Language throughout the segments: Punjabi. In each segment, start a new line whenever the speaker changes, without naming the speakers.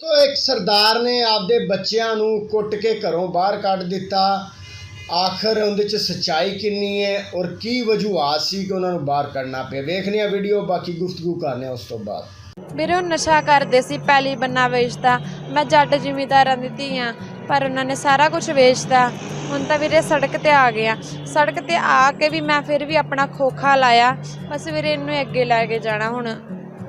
ਤੋ ਇੱਕ ਸਰਦਾਰ ਨੇ ਆਪਦੇ ਬੱਚਿਆਂ ਨੂੰ ਕੁੱਟ ਕੇ ਘਰੋਂ ਬਾਹਰ ਕੱਢ ਦਿੱਤਾ। ਆਖਰ ਉਹਦੇ ਚ ਸਚਾਈ ਕਿੰਨੀ ਹੈ ਔਰ ਕੀ ਵਜੂਹਾਂ ਸੀ ਕਿ ਉਹਨਾਂ ਨੂੰ ਬਾਹਰ ਕੱਢਣਾ ਪਿਆ। ਵੇਖਨੇ ਆ ਵੀਡੀਓ ਬਾਕੀ ਗੁਫ਼ਤਗੂ ਕਰਨੇ ਉਸ ਤੋਂ ਬਾਅਦ।
ਵੀਰੇ, ਉਹ ਨਸ਼ਾ ਕਰਦੇ ਸੀ ਪਹਿਲੀ ਬੰਨਾ ਵੇਚਦਾ। ਮੈਂ ਜੱਟ ਜ਼ਿਮੀਦਾਰਾਂ ਦੀ ਧੀ ਆ ਪਰ ਉਹਨਾਂ ਨੇ ਸਾਰਾ ਕੁਝ ਵੇਚਦਾ ਹੁਣ ਤਾਂ ਵੀਰੇ ਸੜਕ ਤੇ ਆ ਗਿਆ ਸੜਕ ਤੇ ਆ ਕੇ ਵੀ ਮੈਂ ਫਿਰ ਵੀ ਆਪਣਾ ਖੋਖਾ ਲਾਇਆ। ਬਸ ਵੀਰੇ, ਇਹਨੂੰ ਅੱਗੇ ਲੈ ਕੇ ਜਾਣਾ ਹੁਣ।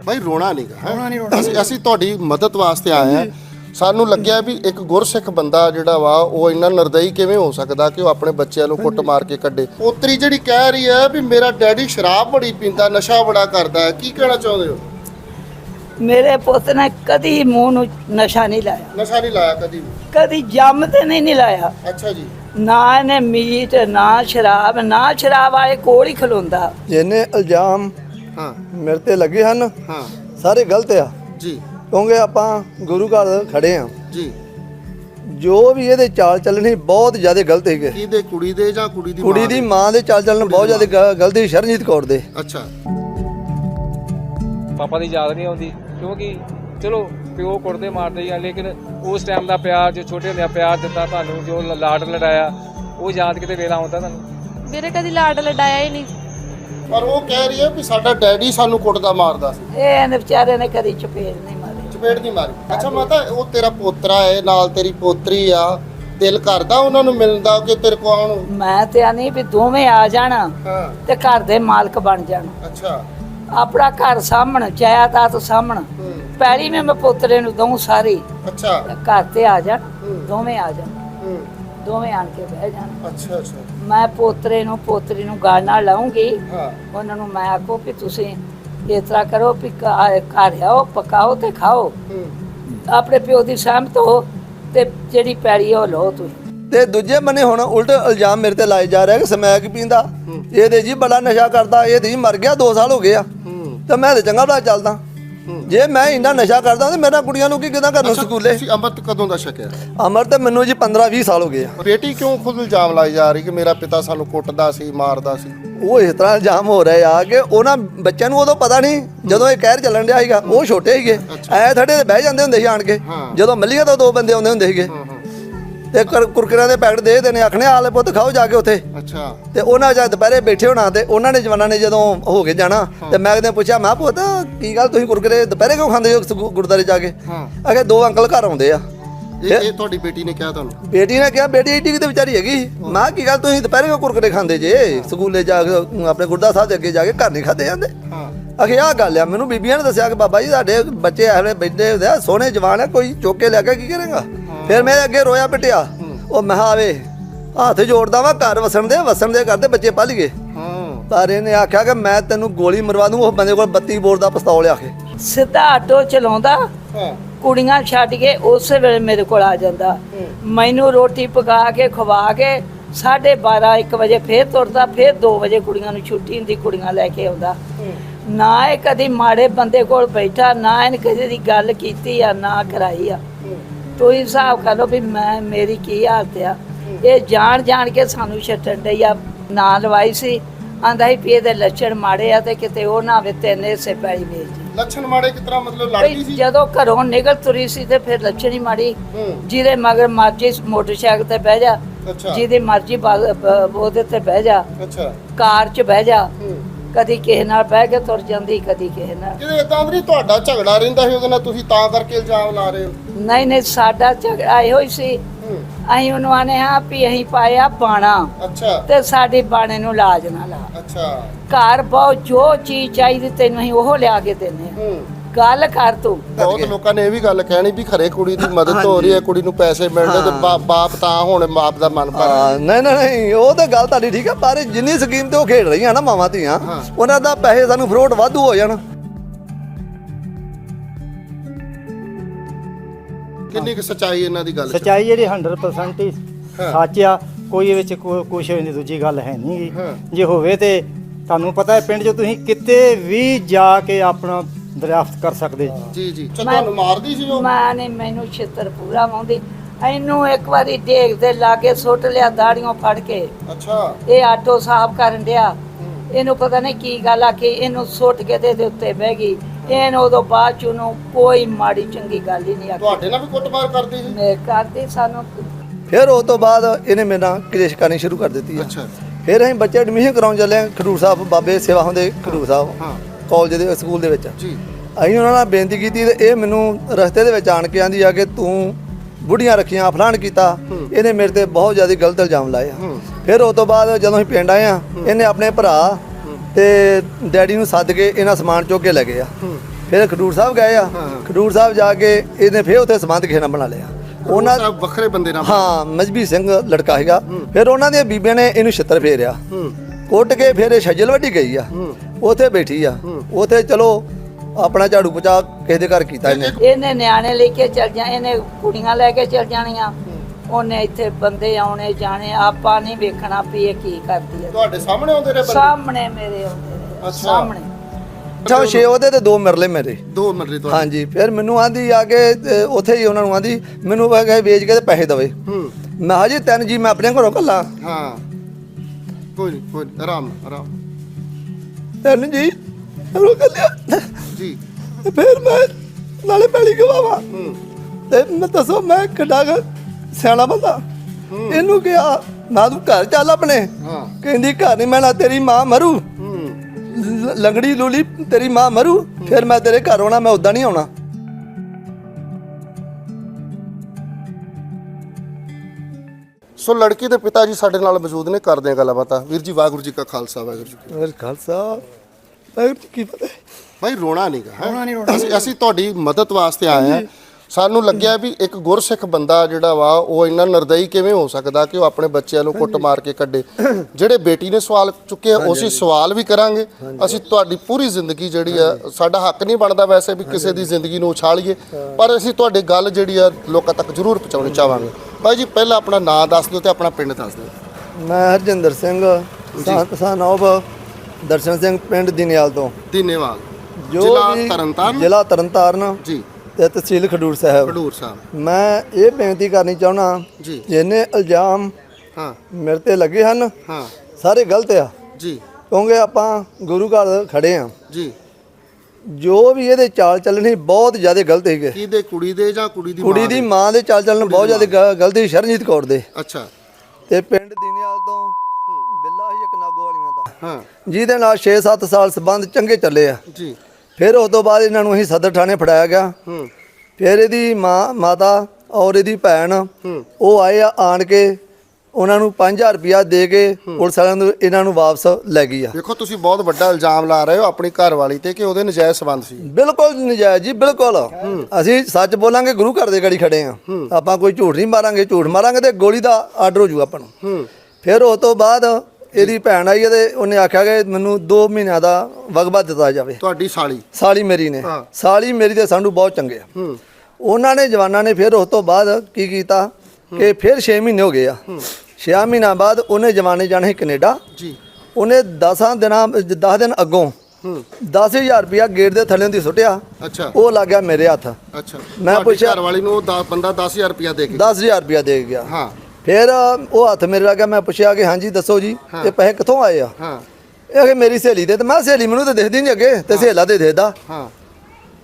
ਭਾਈ ਰੋਣਾ ਨਹੀਂਗਾ ਅਸੀਂ ਅਸੀਂ ਤੁਹਾਡੀ ਮਦਦ ਵਾਸਤੇ ਆਏ ਆ ਸਾਨੂੰ ਲੱਗਿਆ ਵੀ ਇੱਕ ਗੁਰਸਿੱਖ ਬੰਦਾ ਜਿਹੜਾ ਵਾ ਉਹ ਇੰਨਾ ਨਿਰਦਈ ਕਿਵੇਂ ਹੋ ਸਕਦਾ ਕਿ ਉਹ ਆਪਣੇ ਬੱਚਿਆਂ ਨੂੰ ਕੁੱਟ ਮਾਰ ਕੇ ਕੱਢੇ? ਪੋਤਰੀ ਜਿਹੜੀ ਕਹਿ ਰਹੀ ਹੈ ਵੀ ਮੇਰਾ ਡੈਡੀ ਸ਼ਰਾਬ ਬੜੀ ਪੀਂਦਾ ਨਸ਼ਾ ਬੜਾ ਕਰਦਾ ਹੈ ਕੀ ਕਹਿਣਾ ਚਾਹੁੰਦੇ ਹੋ?
ਮੇਰੇ ਪੁੱਤ ਨੇ ਕਦੀ ਮੂੰਹ ਨੂੰ ਨਸ਼ਾ ਨਹੀਂ ਲਾਇਆ।
ਨਸ਼ਾ ਨਹੀਂ ਲਾਇਆ ਕਦੀ? ਵੀ
ਕਦੀ ਜੰਮ ਤੇ ਨਹੀਂ ਨਹੀਂ ਲਾਇਆ।
ਅੱਛਾ ਜੀ।
ਨਾ ਇਹਨੇ ਮੀਟ ਨਾ ਸ਼ਰਾਬ ਨਾ ਸ਼ਰਾਬ ਆਏ ਕੋਲ ਹੀ ਖਲੋਂਦਾ।
ਜਿੰਨੇ ਇਲਜ਼ਾਮ
ਹਾਂ।
ਮੇਰੇ ਤੇ ਲੱਗੇ ਹਨ।
ਹਾਂ।
ਸਾਰੇ ਗਲਤ ਆ।
ਜੀ।
ਕਿਉਂਕਿ ਆਪਾਂ ਗੁਰੂ ਘਰ ਖੜੇ ਆ।
ਜੀ।
ਜੋ ਵੀ ਇਹਦੇ ਚਾਲ ਚੱਲਣੀ ਬਹੁਤ ਜ਼ਿਆਦਾ ਗਲਤ ਹੈਗੇ।
ਕਿਹਦੇ ਕੁੜੀ ਦੇ ਜਾਂ ਕੁੜੀ ਦੀ
ਕੁੜੀ
ਮਾਂ
ਦੀ? ਮਾਂ ਦੇ ਚਾਲ ਚੱਲਣ ਬਹੁਤ ਜ਼ਿਆਦਾ ਗਲਤ ਸ਼ਰਨਜੀਤ ਕੌਰ ਦੇ।
ਅੱਛਾ।
ਪਾਪਾ ਦੀ ਯਾਦ ਨਹੀਂ ਆਉਂਦੀ ਕਿਉਂਕਿ ਚਲੋ ਪਿਓ ਕੁੱਟਦੇ ਮਾਰਦੇ ਆ ਲੇਕਿਨ ਉਸ ਟਾਈਮ ਦਾ ਪਿਆਰ ਜੋ ਛੋਟੇ ਹੁੰਦਿਆਂ ਪਿਆਰ ਦਿੱਤਾ ਤੁਹਾਨੂੰ ਜੋ ਲਾਡ ਲੜਾਇਆ ਉਹ ਯਾਦ ਕਿਤੇ ਵੇਲਾ ਆਉਂਦਾ ਤੁਹਾਨੂੰ?
ਵੀਰੇ ਕਦੀ ਲਾਡ ਲਡਾਇਆ ਹੀ ਨਹੀਂ।
ਪਰ ਉਹ ਕਹਿ ਰਹੀ ਹੈ ਵੀ ਸਾਡਾ ਡੈਡੀ ਸਾਨੂੰ ਕੁੱਟਦਾ ਮਾਰਦਾ ਸੀ।
ਇਹ ਇਹਨੇ ਵਿਚਾਰੇ ਨੇ ਕਦੀ ਚਪੇੜ ਨਹੀਂ ਮਾਰੀ।
ਚਪੇੜ ਨਹੀਂ ਮਾਰੀ। ਅੱਛਾ ਮਾਤਾ ਉਹ ਤੇਰਾ ਪੋਤਰਾ ਹੈ ਨਾਲ ਤੇਰੀ ਪੋਤਰੀ ਆ। ਦਿਲ ਕਰਦਾ ਉਹਨਾਂ ਨੂੰ ਮਿਲਣ ਦਾ ਕਿ ਤੇਰੇ ਕੋ ਆਉਣ
ਮੈਂ ਤੇ ਆਨੀ ਵੀ ਦੋਵੇਂ ਆ ਜਾਣ
ਹਾਂ।
ਤੇ ਘਰ ਦੇ ਮਾਲਕ ਬਣ ਜਾਣ।
ਅੱਛਾ।
ਆਪਣਾ ਘਰ ਸਾਹਮਣ ਜਾਇਦਾਦ ਸਾਹਮਣ ਪੈਲੀ ਵੀ ਮੈਂ ਪੁੱਤਰੇ ਨੂੰ ਦਊਂ ਸਾਰੀ।
ਅੱਛਾ।
ਘਰ ਤੇ ਆ ਜਾਣ। ਦੋਵੇਂ ਆ ਜਾਣ। ਦੋਵੇਂ ਆਣ ਕੇ ਬਹਿ ਜਾਣ।
ਅੱਛਾ ਅੱਛਾ।
ਮੈਂ ਪੋਤਰੇ ਨੂੰ ਪੋਤਰੀ ਨੂੰ ਗਾਲ ਨਾਲ ਲਾਉਂਗੀ।
ਹਾਂ।
ਉਹਨਾਂ ਨੂੰ ਮੈਂ ਆਖੋ ਕਿ ਤੁਸੀਂ ਇਸ ਤਰ੍ਹਾਂ ਕਰੋ ਵੀ ਘਰ ਆਓ ਪਕਾਓ ਤੇ ਖਾਓ। ਆਪਣੇ ਪਿਓ ਦੀ ਸਹਿਮਤ ਹੋ ਤੇ ਜਿਹੜੀ ਪੈੜੀ ਉਹ ਲਓ ਤੁਸੀਂ।
ਤੇ ਦੂਜੇ ਬੰਨੇ ਹੁਣ ਉਲਟ ਇਲਜ਼ਾਮ ਮੇਰੇ ਤੇ ਲਾਏ ਜਾ ਰਿਹਾ ਕਿ ਸਮੈਕ ਪੀਂਦਾ। ਇਹਦੇ ਜੀ ਬੜਾ ਨਸ਼ਾ ਕਰਦਾ ਇਹ ਤੇ ਜੀ ਮਰ ਗਿਆ 2 ਸਾਲ ਹੋ ਗਏ ਆ। ਤੇ ਮੈਂ ਤੇ ਚੰਗਾ ਭਲਾ ਚੱਲਦਾ। ਜੇ ਮੈਂ ਇੰਨਾ ਨਸ਼ਾ ਕਰਦਾ ਤੇ ਮੇਰਾ ਕੁੜੀਆਂ ਨੂੰ ਕੀ ਕਿਦਾਂ ਕਰਨ ਸਕੂਲੇ?
ਤੁਸੀਂ ਅੰਮ੍ਰਿਤ ਕਦੋਂ ਦਾ ਛਕਿਆ?
ਅਮਰ ਤੇ ਮੈਨੂੰ ਜੀ 15 20 ਸਾਲ ਹੋ ਗਏ ਆ।
ਬੇਟੀ ਕਿਉਂ ਖੁਦ ਇਲਜ਼ਾਮ ਲਾਈ ਜਾ ਰਹੀ ਕਿ ਮੇਰਾ ਪਿਤਾ ਸਾਨੂੰ ਕੁੱਟਦਾ ਸੀ ਮਾਰਦਾ ਸੀ?
ਉਹ ਇਸ ਤਰ੍ਹਾਂ ਇਲਜ਼ਾਮ ਹੋ ਰਿਹਾ ਆ ਕਿ ਉਹਨਾਂ ਬੱਚਿਆਂ ਨੂੰ ਉਦੋਂ ਪਤਾ ਨਹੀਂ ਜਦੋਂ ਇਹ ਕਹਿਰ ਚੱਲਣ ਡਿਆ ਸੀਗਾ ਉਹ ਛੋਟੇ ਸੀਗੇ। ਐ ਥੜੇ ਤੇ ਬਹਿ ਜਾਂਦੇ ਹੁੰਦੇ ਸੀ ਆਣ ਕੇ। ਜਦੋਂ ਮੱਲੀਆਂ ਤੋਂ ਦੋ ਬੰਦੇ ਆਉਂਦੇ ਹੁੰਦੇ ਸੀਗੇ। ਤੇ ਕੁਰ- ਕੁਰਕਰਿਆਂ ਦੇ ਪੈਕਟ ਦੇ ਦੇਣੇ ਆਖਣੇ ਆਲੇ ਪੁੱਤ ਖਾਓ ਜਾ ਕੇ ਉੱਥੇ।
ਅੱਛਾ।
ਤੇ ਉਹਨਾਂ ਜਦ ਦੁਪਹਿਰੇ ਬੈਠੇ ਹੋਣਾ ਤੇ ਉਹਨਾਂ ਨੇ ਜਵਾਨਾਂ ਨੇ ਜਦੋਂ ਹੋ ਕੇ ਜਾਣਾ ਤੇ ਮੈਂ ਕਦੇ ਪੁੱਛਿਆ ਮੈਂ ਪੁੱਤ ਕੀ ਗੱਲ? ਤੁਸੀਂ ਕੁਰਕਰੇ ਦੁਪਹਿਰੇ ਕਿਉਂ ਖਾਂਦੇ ਹੋ ਗੁ- ਗੁਰਦੁਆਰੇ ਜਾ ਕੇ?
ਹਾਂ।
ਆਖੇ ਦੋ ਅੰਕਲ ਘਰ ਆਉਂਦੇ ਆ।
ਇਹ ਤੁਹਾਡੀ ਬੇਟੀ ਨੇ ਕਿਹਾ ਤੁਹਾਨੂੰ?
ਬੇਟੀ ਨੇ ਕਿਹਾ ਬੇਟੀ ਏਡੀ ਕਿਤੇ ਵਿਚਾਰੀ ਹੈਗੀ। ਮੈਂ ਕੀ ਗੱਲ? ਤੁਸੀਂ ਦੁਪਹਿਰੇ ਕਿਉਂ ਕੁਰਕਰੇ ਖਾਂਦੇ ਜੇ? ਸਕੂਲੇ ਜਾ ਕੇ ਆਪਣੇ ਗੁਰਦਾ ਸਾਹਿਬ ਦੇ ਅੱਗੇ ਜਾ ਕੇ ਘਰ ਨਹੀਂ ਖਾਦੇ ਜਾਂਦੇ?
ਹਾਂ।
ਅਖੇ ਆਹ ਗੱਲ ਆ ਮੈਨੂੰ ਬੀਬੀਆਂ ਨੇ ਦੱਸਿਆ ਕਿ ਬਾਬਾ ਜੀ ਸਾਡੇ ਬੱਚੇ ਐਵੇਂ ਬੈਠੇ ਹੁੰਦੇ ਆ ਸੋਹਣੇ ਜਵਾਨ ਆ ਕੋਈ ਚੁੱਕ ਕੇ ਲੈ ਕੇ ਕੀ ਕਰੇਗਾ? ਫਿਰ ਮੈਂ ਅੱਗੇ ਰੋਇਆ ਪਿੱਟਿਆ। ਉਹ ਮੈਂ ਕਿਹਾ ਆਵੇ ਹੱਥ ਜੋੜਦਾ ਵਾ ਘਰ ਵਸਣ ਦੇ ਵਸਣ ਦੇ ਕਰਦੇ ਬੱਚੇ ਪਲ ਗਏ।
ਹਾਂ
ਪਰ ਇਹਨੇ ਆਖਿਆ ਕਿ ਮੈਂ ਤੈਨੂੰ ਗੋਲੀ ਮਰਵਾ ਦੂੰ ਉਹ ਬੰਦੇ ਕੋਲ 32 ਬੋਰ ਦਾ ਪਿਸਤੌਲ ਆ ਕੇ।
ਸਿੱਧਾ ਆਟੋ ਚਲਾਉਂਦਾ ਕੁੜੀਆਂ ਛੱਡ ਕੇ ਉਸੇ ਵੇਲੇ ਮੇਰੇ ਕੋਲ ਆ ਜਾਂਦਾ। ਮੈਨੂੰ ਰੋਟੀ ਪਕਾ ਕੇ ਖਵਾ ਕੇ 12:30 1 ਵਜੇ ਫੇਰ ਤੁਰਦਾ ਫੇਰ 2 ਵਜੇ ਕੁੜੀਆਂ ਨੂੰ ਛੁੱਟੀ ਹੁੰਦੀ ਕੁੜੀਆਂ ਲੈ ਕੇ ਆਉਂਦਾ। ਨਾ ਇਹ ਕਦੀ ਮਾੜੇ ਬੰਦੇ ਕੋਲ ਬੈਠਾ ਨਾ ਇਹਨੇ ਕਿਸੇ ਦੀ ਗੱਲ ਕੀਤੀ ਆ ਨਾ ਕਰਾਈ ਆ। ਤੁਸੀਂ ਹਿਸਾਬ ਕਰ ਲਓ ਵੀ ਮੈਂ ਮੇਰੀ ਕੀ ਹਾਲਤ ਆ। ਇਹ ਜਾਣ ਜਾਣ ਕੇ ਸਾਨੂੰ ਛੱਡਣ ਡਈ ਆ। ਨਾ ਲਵਾਈ ਸੀ ਆਂਦਾ ਹੀ ਵੀ ਇਹਦੇ ਲੱਛਣ ਮਾੜੇ ਆ ਤੇ ਕਿਤੇ ਉਹ ਨਾ ਵੇ ਤੈਨੇ ਸੇ ਪੈਲੀ ਦੀ
ਲੱਛਣ ਮਾੜੇ ਕਿਸ ਤਰ੍ਹਾਂ ਮਤਲਬ ਲੜਦੀ ਸੀ?
ਜਦੋਂ ਘਰੋਂ ਨਿਕਲ ਤੁਰੀ ਸੀ ਤੇ ਫਿਰ ਲੱਛਣ ਹੀ ਮਾੜੀ। ਜਿਹਦੇ ਮਗਰ ਮਰਜ਼ੀ ਮੋਟਰਸਾਈਕਲ ਤੇ ਬਹਿ ਜਾ।
ਅੱਛਾ।
ਜਿਹਦੀ ਮਰਜ਼ੀ ਉਹਦੇ ਤੇ ਬਹਿ ਜਾ।
ਅੱਛਾ।
ਕਾਰ 'ਚ ਬਹਿ ਜਾ। ਕਦੀ ਕਿਸੇ ਨਾਲ ਬਹਿ ਕੇ ਤੁਰ ਜਾਂਦੀ ਕਦੀ ਕਿਸੇ ਨਾਲ।
ਕਿਤੇ ਇਦਾਂ ਵੀ ਤੁਹਾਡਾ ਝਗੜਾ ਰਹਿੰਦਾ ਸੀ ਉਹਦੇ ਨਾਲ ਤੁਸੀਂ ਤਾਂ ਕਰਕੇ ਇਲਜ਼ਾਮ ਲਾ ਰਹੇ ਹੋ।
ਨਹੀਂ ਨਹੀਂ ਸਾਡਾ ਝਗੜਾ ਇਹੋ ਹੀ ਸੀ।
ਹੂੰ।
ਅਸੀਂ ਉਹਨੂੰ ਆਨੇ ਹਾਂ ਵੀ ਅਸੀਂ ਪਾਇਆ ਬਾਣਾ।
ਅੱਛਾ।
ਤੇ ਸਾਡੀ ਬਾਣੇ ਨੂੰ ਲਾਜ ਨਾ ਲਾ।
ਅੱਛਾ।
ਘਰ ਬਹੁਤ ਜੋ ਚੀਜ਼ ਚਾਹੀਦੀ ਤੈਨੂੰ ਅਸੀਂ ਉਹ ਲਿਆ ਕੇ ਦਿੰਨੇ ਆ
ਹੂੰ।
ਗੱਲ ਕਰ ਤੂੰ
ਬਹੁਤ ਲੋਕਾਂ ਨੇ ਇਹ ਵੀ ਗੱਲ ਕਹਿਣੀ ਵੀ ਖਰੇ ਕੁੜੀ ਦੀ ਮਦਦ ਹੋ ਰਹੀ ਹੈ ਕੁੜੀ ਨੂੰ ਪੈਸੇ ਮਿਲਦੇ ਤੇ ਬਾ- ਬਾਪ ਤਾਂ ਹੁਣ ਬਾਪ ਦਾ ਮਨ ਭਰ
ਹਾਂ ਨਹੀਂ ਨਹੀਂ ਨਹੀਂ ਉਹ ਤਾਂ ਗੱਲ ਤੁਹਾਡੀ ਠੀਕ ਆ ਪਰ ਜਿੰਨੀ ਸਕੀਮ ਤੇ ਉਹ ਖੇਡ ਰਹੀਆਂ ਨਾ ਮਾਵਾਂ ਧੀਆਂ। ਉਹਨਾਂ ਦਾ ਪੈਸੇ ਸਾਨੂੰ ਫਰੋਡ ਵਾਧੂ ਹੋ ਜਾਣ
ਕਿੰਨੀ ਕੁ ਸਚਾਈ ਇਹਨਾਂ ਦੀ ਗੱਲ 'ਚ?
ਸਚਾਈ ਜਿਹੜੀ 100% ਹੀ
ਹਾਂ।
ਸੱਚ ਆ ਕੋਈ ਇਹ ਵਿੱਚ ਕੁਝ ਨਹੀਂ ਦੂਜੀ ਗੱਲ ਹੈ ਨਹੀਂ
ਹਾਂ।
ਜੇ ਹੋਵੇ ਤੇ ਤੁਹਾਨੂੰ ਪਤਾ ਹੈ ਪਿੰਡ 'ਚ ਤੁਸੀਂ ਕਿਤੇ ਵੀ ਜਾ ਕੇ ਆਪਣਾ ਦਰਿਆਫਤ ਕਰ ਸਕਦੇ। ਜੀ
ਜੀ। ਜੀ ਅੱਛਾ, ਤੁਹਾਨੂੰ ਮਾਰਦੀ ਸੀ ਉਹ?
ਮਾਂ ਨੇ ਮੈਨੂੰ ਛਿੱਤਰ ਪੂਰਾ ਮਾਉਂਦੀ ਇਹਨੂੰ ਇੱਕ ਵਾਰੀ ਡੇਗ ਦੇ ਲਾਗੇ ਸੁੱਟ ਲਿਆ ਦਾੜੀਆਂ ਫੜ ਕੇ।
ਅੱਛਾ।
ਇਹ ਆਟੋ ਸਾਫ਼ ਕਰਨ ਡਿਆ। ਇਹਨੂੰ ਪਤਾ ਨਹੀਂ ਕੀ ਗੱਲ ਆ ਕਿ ਇਹਨੂੰ ਸੁੱਟ ਕੇ ਤੇ ਇਹਦੇ ਉੱਤੇ ਬਹਿ ਗਈ। ਇਹਨ ਉਦੋਂ ਬਾਅਦ ਚ ਉਹਨੂੰ ਕੋਈ ਮਾੜੀ ਚੰਗੀ ਗੱਲ ਹੀ ਨਹੀਂ ਆਖੀ।
ਤੁਹਾਡੇ ਨਾਲ ਵੀ ਕੁੱਟਮਾਰ ਕਰਦੀ ਸੀ?
ਮੈਂ ਕਰਦੀ ਸਾਨੂੰ
ਫਿਰ ਉਸ ਤੋਂ ਬਾਅਦ ਇਹਨੇ ਮੇਰੇ ਨਾਲ ਕਲੇਸ਼ ਕਰਨੀ ਸ਼ੁਰੂ ਕਰ ਦਿੱਤੀ ਆ।
ਅੱਛਾ।
ਫਿਰ ਅਸੀਂ ਬੱਚੇ ਐਡਮਿਸ਼ਨ ਕਰਾਉਣ ਚੱਲੇ ਖਡੂਰ ਸਾਹਿਬ ਬਾਬੇ ਸੇਵਾ ਹੁੰਦੇ ਖਡੂਰ ਸਾਹਿਬ।
ਹਾਂ।
ਕਾਲਜ ਦੇ ਸਕੂਲ ਦੇ ਵਿੱਚ।
ਜੀ।
ਅਸੀਂ ਉਹਨਾਂ ਨਾਲ ਬੇਨਤੀ ਕੀਤੀ ਤੇ ਇਹ ਮੈਨੂੰ ਰਸਤੇ ਦੇ ਵਿੱਚ ਆਣ ਕੇ ਆਂਦੀ ਆ ਕਿ ਤੂੰ ਬੁੜੀਆਂ ਰੱਖੀਆਂ ਫਲਾਣ ਕੀਤਾ। ਇਹਨੇ ਮੇਰੇ ਤੇ ਬਹੁਤ ਜ਼ਿਆਦਾ ਗਲਤ ਇਲਜ਼ਾਮ ਲਾਏ ਆ। ਫਿਰ ਉਸ ਤੋਂ ਬਾਅਦ ਜਦੋਂ ਅਸੀਂ ਪਿੰਡ ਆਏ ਆ ਇਹਨੇ ਆਪਣੇ ਭਰਾ ਤੇ ਡੈਡੀ ਨੂੰ ਸੱਦ ਕੇ ਇਹਨਾਂ ਸਮਾਨ ਚੁੱਕ ਕੇ ਲੈ ਗਏ ਆ। ਫਿਰ ਖਡੂਰ ਸਾਹਿਬ ਗਏ ਆ। ਖਡੂਰ ਸਾਹਿਬ ਜਾ ਕੇ ਇਹਨੇ ਫਿਰ ਉੱਥੇ ਸਬੰਧ ਕਿਸੇ ਨਾਲ ਬਣਾ ਲਿਆ। ਉਹਨਾਂ
ਵੱਖਰੇ ਬੰਦੇ ਨਾਲ
ਹਾਂ ਮਜਬੀ ਸਿੰਘ ਲੜਕਾ ਹੈਗਾ ਫਿਰ ਉਹਨਾਂ ਦੀਆਂ ਬੀਬੀਆਂ ਨੇ ਇਹਨੂੰ ਛਿੱਤਰ ਫੇਰਿਆ। ਕੁੱਟ ਕੇ ਫਿਰ ਇਹ ਛੱਜਲ ਵੱਡੀ ਗਈ ਆ। ਉੱਥੇ ਬੈਠੀ ਆ। ਉੱਥੇ ਚਲੋ ਆਪਣਾ ਝਾੜੂ ਪਚਾ ਕਿਸੇ ਦੇ ਘਰ ਕੀਤਾ ਇਹਨੇ।
ਇਹਨੇ ਨਿਆਣੇ ਲੈ ਕੇ ਚੱਲ ਜਾ ਇਹਨੇ ਕੁੜੀਆਂ ਲੈ ਕੇ ਚੱਲ ਜਾਣੀਆਂ। ਉਹਨੇ ਇੱਥੇ ਬੰਦੇ ਆਉਣੇ ਜਾਣੇ ਆਪਾਂ ਨਹੀਂ ਵੇਖਣਾ ਵੀ ਇਹ ਕੀ ਕਰਦੀ ਹੈ
ਤੁਹਾਡੇ ਸਾਹਮਣੇ ਆਉਂਦੇ ਨੇ ਬੰਦੇ?
ਸਾਹਮਣੇ ਮੇਰੇ ਆਉਂਦੇ ਨੇ
ਅੱਛਾ।
ਸਾਹਮਣੇ।
ਅੱਛਾ ਛੇ ਉਹਦੇ ਤੇ ਦੋ ਮਰਲੇ ਮੇਰੇ।
ਦੋ ਮਰਲੇ ਤੁਹਾਡੇ।
ਹਾਂਜੀ ਫਿਰ ਮੈਨੂੰ ਆਂਦੀ ਆ ਕੇ ਤੇ ਉੱਥੇ ਹੀ ਉਹਨਾਂ ਨੂੰ ਆਂਦੀ ਮੈਨੂੰ ਵਾ ਕੇ ਵੇਚ ਕੇ ਤੇ ਪੈਸੇ ਦਵੇ।
ਹੂੰ।
ਮੈਂ ਕਿਹਾ ਜੀ ਤਿੰਨ ਜੀ ਮੈਂ ਆਪਣੇ ਘਰੋਂ ਕੱਲਾ।
ਹਾਂ। ਕੋਈ ਨਹੀਂ ਕੋਈ ਨੀ, ਆਰਾਮ ਨਾਲ, ਆਰਾਮ
ਤਿੰਨ ਜੀ ਘਰੋਂ ਕੱਲਿਆ
ਜੀ।
ਫਿਰ ਮੈਂ ਨਾਲੇ ਪੈਲੀ ਗਵਾਵਾ ਤੇ ਮੈਂ ਦੱਸੋ ਮੈਂ ਕਿੱਡਾ ਕੁ ਸਿਆਣਾ ਬੰਦਾ। ਇਹਨੂੰ ਕਿਹਾ ਨਾ ਤੂੰ ਘਰ ਚੱਲ ਆਪਣੇ। ਕਹਿੰਦੀ ਘਰ ਨਹੀਂ ਮੈਂ ਨਾ ਤੇਰੀ ਮਾਂ ਮਰੂ। ਲੰਗੜੀ ਲੂਲੀ ਤੇਰੀ ਮਾਂ ਮਰੂ। ਫਿਰ ਮੈਂ ਤੇਰੇ ਘਰ ਆਉਣਾ ਮੈਂ ਉਦਾਂ ਨਹੀਂ ਆਉਣਾ।
ਸੋ ਲੜਕੀ ਦੇ ਪਿਤਾ ਜੀ ਸਾਡੇ ਨਾਲ ਮੌਜੂਦ ਨੇ ਕਰਦੇ ਆ ਗੱਲਬਾਤ। ਵੀਰ ਜੀ ਵਾਹਿਗੁਰੂ ਜੀ ਕਾ ਖਾਲਸਾ ਵਾਹਿਗੁਰੂ ਜੀ ਕੀ
ਮੇਰੇ ਖਾਲਸਾ। ਵਾਹਿਗੁਰੂ ਜੀ ਕੀ ਫਤਿਹ।
ਭਾਈ ਰੋਣਾ ਨਹੀਂਗਾ ਅਸੀਂ ਅਸੀਂ ਤੁਹਾਡੀ ਮਦਦ ਵਾਸਤੇ ਆਏ ਆ ਸਾਨੂੰ ਲੱਗਿਆ ਵੀ ਇੱਕ ਗੁਰਸਿੱਖ ਬੰਦਾ ਜਿਹੜਾ ਵਾ ਉਹ ਇੰਨਾ ਨਰਦਈ ਕਿਵੇਂ ਹੋ ਸਕਦਾ ਕਿ ਉਹ ਆਪਣੇ ਬੱਚਿਆਂ ਨੂੰ ਕੁੱਟ ਮਾਰ ਕੇ ਕੱਢੇ? ਜਿਹੜੇ ਬੇਟੀ ਨੇ ਸਵਾਲ ਚੁੱਕੇ ਆ ਉਸੇ ਸਵਾਲ ਵੀ ਕਰਾਂਗੇ। ਅਸੀਂ ਤੁਹਾਡੀ ਪੂਰੀ ਜ਼ਿੰਦਗੀ ਜਿਹੜੀ ਆ ਸਾਡਾ ਹੱਕ ਨਹੀਂ ਬਣਦਾ ਵੈਸੇ ਵੀ ਕਿਸੇ ਦੀ ਜ਼ਿੰਦਗੀ ਨੂੰ ਉਛਾਲੀਏ। ਪਰ ਅਸੀਂ ਤੁਹਾਡੀ ਗੱਲ ਜਿਹੜੀ ਆ ਲੋਕਾਂ ਤੱਕ ਜ਼ਰੂਰ ਪਹੁੰਚਾਉਣੀ ਚਾਹਾਂਗੇ। ਭਾਈ ਜੀ ਪਹਿਲਾਂ ਆਪਣਾ ਨਾਮ ਦੱਸ ਦਿਓ ਤੇ ਆਪਣਾ ਪਿੰਡ ਦੱਸ ਦਿਓ।
ਮੈਂ ਹਰਜਿੰਦਰ ਸਿੰਘ ਸਨ ਆਫ ਦਰਸ਼ਨ ਸਿੰਘ ਪਿੰਡ ਦਿਨਿਆਲ ਤੋਂ।
ਧੰਨਵਾਦ ਜ਼ਿਲ੍ਹਾ
ਵੀ-
ਤਰਨਤਾਰਨ।
ਜ਼ਿਲ੍ਹਾ ਤਰਨਤਾਰਨ
ਜੀ।
ਤੇ ਤਹਿਸੀਲ ਖਡੂਰ ਸਾਹਿਬ।
ਖਡੂਰ ਸਾਹਿਬ।
ਮੈਂ ਇਹ ਬੇਨਤੀ ਕਰਨੀ ਚਾਹਣਾ
ਜੀ।
ਜਿੰਨੇ ਇਲਜ਼ਾਮ
ਹਾਂ।
ਮੇਰੇ ਤੇ ਲੱਗੇ ਹਨ।
ਹਾਂ।
ਸਾਰੇ ਗਲਤ ਆ।
ਜੀ।
ਕਿਉਂਕਿ ਆਪਾਂ ਗੁਰੂ ਘਰ ਖੜੇ ਆ
ਜੀ।
ਜੋ ਵੀ ਇਹਦੇ ਚਾਲ ਚੱਲਣੀ ਬਹੁਤ ਜ਼ਿਆਦਾ ਗਲਤ ਹੈਗੇ।
ਕਿਹਦੇ ਕੁੜੀ ਦੇ ਜਾਂ ਕੁੜੀ ਦੀ
ਕੁੜੀ ਦੀ
ਦੇ?
ਮਾਂ ਦੇ ਚਾਲ ਚੱਲਣ ਬਹੁਤ ਜ਼ਿਆਦਾ ਗ- ਗਲਤ ਸੀ ਸ਼ਰਨਜੀਤ ਕੌਰ ਦੇ।
ਅੱਛਾ।
ਤੇ ਪਿੰਡ ਦੀਨਿਆਲ ਤੋਂ ਬਿੱਲਾ ਹੀ ਇੱਕ ਨਾਗੋ ਵਾਲੀਆਂ ਦਾ।
ਹਾਂ।
ਜਿਹਦੇ ਨਾਲ 6-7 ਸਾਲ ਸਬੰਧ ਚੰਗੇ ਚੱਲੇ ਆ।
ਜੀ।
ਫਿਰ ਉਸ ਤੋਂ ਬਾਅਦ ਇਹਨਾਂ ਨੂੰ ਅਸੀਂ ਸਦਰ ਥਾਣੇ ਫੜਾਇਆ ਗਿਆ।
ਹੂੰ।
ਫਿਰ ਇਹਦੀ ਮਾਂ ਮਾਤਾ ਔਰ ਇਹਦੀ ਭੈਣ
ਹੂੰ।
ਉਹ ਆਏ ਆ ਆਣ ਕੇ ਉਹਨਾਂ ਨੂੰ 5000 ਰੁਪਇਆ ਦੇ ਕੇ ਪੁਲਿਸ ਵਾਲਿਆਂ ਨੂੰ ਇਹਨਾਂ ਨੂੰ ਵਾਪਸ ਲੈ ਗਈ ਆ।
ਦੇਖੋ ਤੁਸੀਂ ਬਹੁਤ ਵੱਡਾ ਇਲਜ਼ਾਮ ਲਾ ਰਹੇ ਹੋ ਆਪਣੀ ਘਰ ਵਾਲੀ ਤੇ ਕਿ ਉਹਦੇ ਨਜਾਇਜ਼ ਸਬੰਧ ਸੀ।
ਬਿਲਕੁਲ ਨਜਾਇਜ਼ ਜੀ ਬਿਲਕੁਲ। ਅਸੀਂ ਸੱਚ ਬੋਲਾਂਗੇ ਗੁਰੂ ਘਰ ਦੇ ਗੜੀ ਖੜੇ ਆ। ਆਪਾਂ ਕੋਈ ਝੂਠ ਨਹੀਂ ਮਾਰਾਂਗੇ ਝੂਠ ਮਾਰਾਂਗੇ ਤੇ ਗੋਲੀ ਦਾ ਆਰਡਰ ਹੋ ਜੂ ਆਪਾਂ ਨੂੰ। ਫਿਰ ਉਸ ਤੋਂ ਬਾਅਦ ਇਹਦੀ ਭੈਣ ਆਈ ਤੇ ਉਹਨੇ ਆਖਿਆ ਕਿ ਮੈਨੂੰ 2 ਮਹੀਨਿਆਂ ਦਾ ਵਗਬਾ ਦਿੱਤਾ ਜਾਵੇ।
ਤੁਹਾਡੀ ਸਾਲੀ।
ਸਾਲੀ ਮੇਰੀ ਨੇ। ਸਾਲੀ ਮੇਰੀ ਤੇ ਸਾਨੂੰ ਬਹੁਤ ਚੰਗੇ ਆ। ਉਹਨਾਂ ਨੇ ਜਵਾਨਾਂ ਨੇ ਫਿਰ ਉਸ ਤੋਂ ਬਾਅਦ ਕੀ ਕੀਤਾ ਕਿ ਫਿਰ 6 ਮਹੀਨੇ ਹੋ ਗਏ ਆ। 6 ਮਹੀਨਿਆਂ ਬਾਅਦ ਉਹਨੇ ਜਵਾਨੇ ਜਾਣੇ ਕੈਨੇਡਾ।
ਜੀ।
ਉਹਨੇ 10 ਦਿਨਾਂ 10 ਦਿਨ ਅੱਗੋਂ
ਹੂੰ।
10000 ਰੁਪਇਆ ਗੇਟ ਦੇ ਥੱਲੇ ਦੀ ਸੁੱਟਿਆ।
ਅੱਛਾ।
ਉਹ ਲੱਗ ਗਿਆ ਮੇਰੇ ਹੱਥ।
ਅੱਛਾ।
ਮੈਂ ਪੁੱਛਿਆ-
ਘਰ ਵਾਲੀ ਨੂੰ ਉਹ ਬੰਦਾ 10000 ਰੁਪਇਆ ਦੇ ਕੇ
10000 ਰੁਪਇਆ ਦੇ ਗਿਆ।
ਹਾਂ।
ਫਿਰ ਉਹ ਹੱਥ ਮੇਰੇ ਲੱਗ ਗਿਆ। ਮੈਂ ਪੁੱਛਿਆ ਕਿ ਹਾਂਜੀ ਦੱਸੋ ਜੀ ਇਹ ਪੈਸੇ ਕਿੱਥੋਂ ਆਏ ਆ?
ਹਾਂ।
ਇਹ ਕਿ ਮੇਰੀ ਸਹੇਲੀ ਦੇ। ਤੇ ਮੈਂ ਸਹੇਲੀ ਮੈਨੂੰ ਤਾਂ ਦਿਖਦੀ ਨਹੀਂ ਅੱਗੇ ਤੇ ਸਹੇਲਾ ਦੇ ਦੇਦਾ
ਹਾਂ।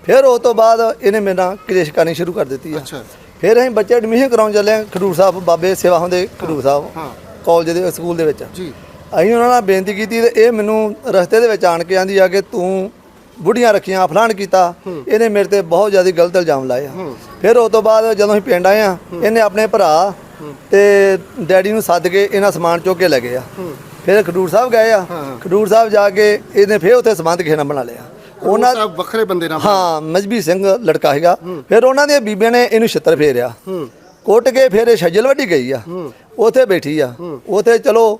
ਫਿਰ ਉਸ ਤੋਂ ਬਾਅਦ ਇਹਨੇ ਮੇਰੇ ਨਾਲ ਕਲੇਸ਼ ਕਰਨੀ ਸ਼ੁਰੂ ਕਰ ਦਿੱਤੀ ਆ।
ਅੱਛਾ।
ਫਿਰ ਅਸੀਂ ਬੱਚੇ ਐਡਮਿਸ਼ਨ ਕਰਾਉਣ ਚੱਲੇ ਹਾਂ ਖਡੂਰ ਸਾਹਿਬ ਬਾਬੇ ਸੇਵਾ ਹੁੰਦੇ ਖਡੂਰ ਸਾਹਿਬ
ਹਾਂ।
ਕਾਲਜ ਦੇ ਸਕੂਲ ਦੇ ਵਿੱਚ।
ਜੀ।
ਅਸੀਂ ਉਹਨਾਂ ਨਾਲ ਬੇਨਤੀ ਕੀਤੀ ਤੇ ਇਹ ਮੈਨੂੰ ਰਸਤੇ ਦੇ ਵਿੱਚ ਆਣ ਕੇ ਆਂਦੀ ਆ ਕਿ ਤੂੰ ਬੁੜੀਆਂ ਰੱਖੀਆਂ ਫਲਾਣ ਕੀਤਾ ਇਹਨੇ ਮੇਰੇ ਤੇ ਬਹੁਤ ਜ਼ਿਆਦਾ ਗਲਤ ਇਲਜ਼ਾਮ ਲਾਏ ਆ। ਫਿਰ ਉਸ ਤੋਂ ਬਾਅਦ ਜਦੋਂ ਅਸੀਂ ਪਿੰਡ ਆਏ ਆ ਇਹਨੇ ਆਪਣੇ ਭਰਾ ਤੇ ਡੈਡੀ ਨੂੰ ਸੱਦ ਕੇ ਇਹਨਾਂ ਸਮਾਨ ਚੁੱਕ ਕੇ ਲੈ ਗਏ ਆ। ਫਿਰ ਖਡੂਰ ਸਾਹਿਬ ਗਏ ਆ। ਖਡੂਰ ਸਾਹਿਬ ਜਾ ਕੇ ਇਹਨੇ ਫਿਰ ਉੱਥੇ ਸਬੰਧ ਕਿਸੇ ਨਾਲ ਬਣਾ ਲਿਆ। ਉਹਨਾਂ
ਸਭ ਵੱਖਰੇ ਬੰਦੇ ਨਾਲ
ਹਾਂ ਮਜਬੀ ਸਿੰਘ ਲੜਕਾ ਹੈਗਾ ਫਿਰ ਉਹਨਾਂ ਦੀਆਂ ਬੀਬੀਆਂ ਨੇ ਇਹਨੂੰ ਛਿੱਤਰ ਫੇਰਿਆ।
ਹੂੰ।
ਕੁੱਟ ਕੇ ਫਿਰ ਇਹ ਛੱਜਲ ਵੱਡੀ ਗਈ ਆ। ਉੱਥੇ ਬੈਠੀ ਆ। ਉੱਥੇ ਚਲੋ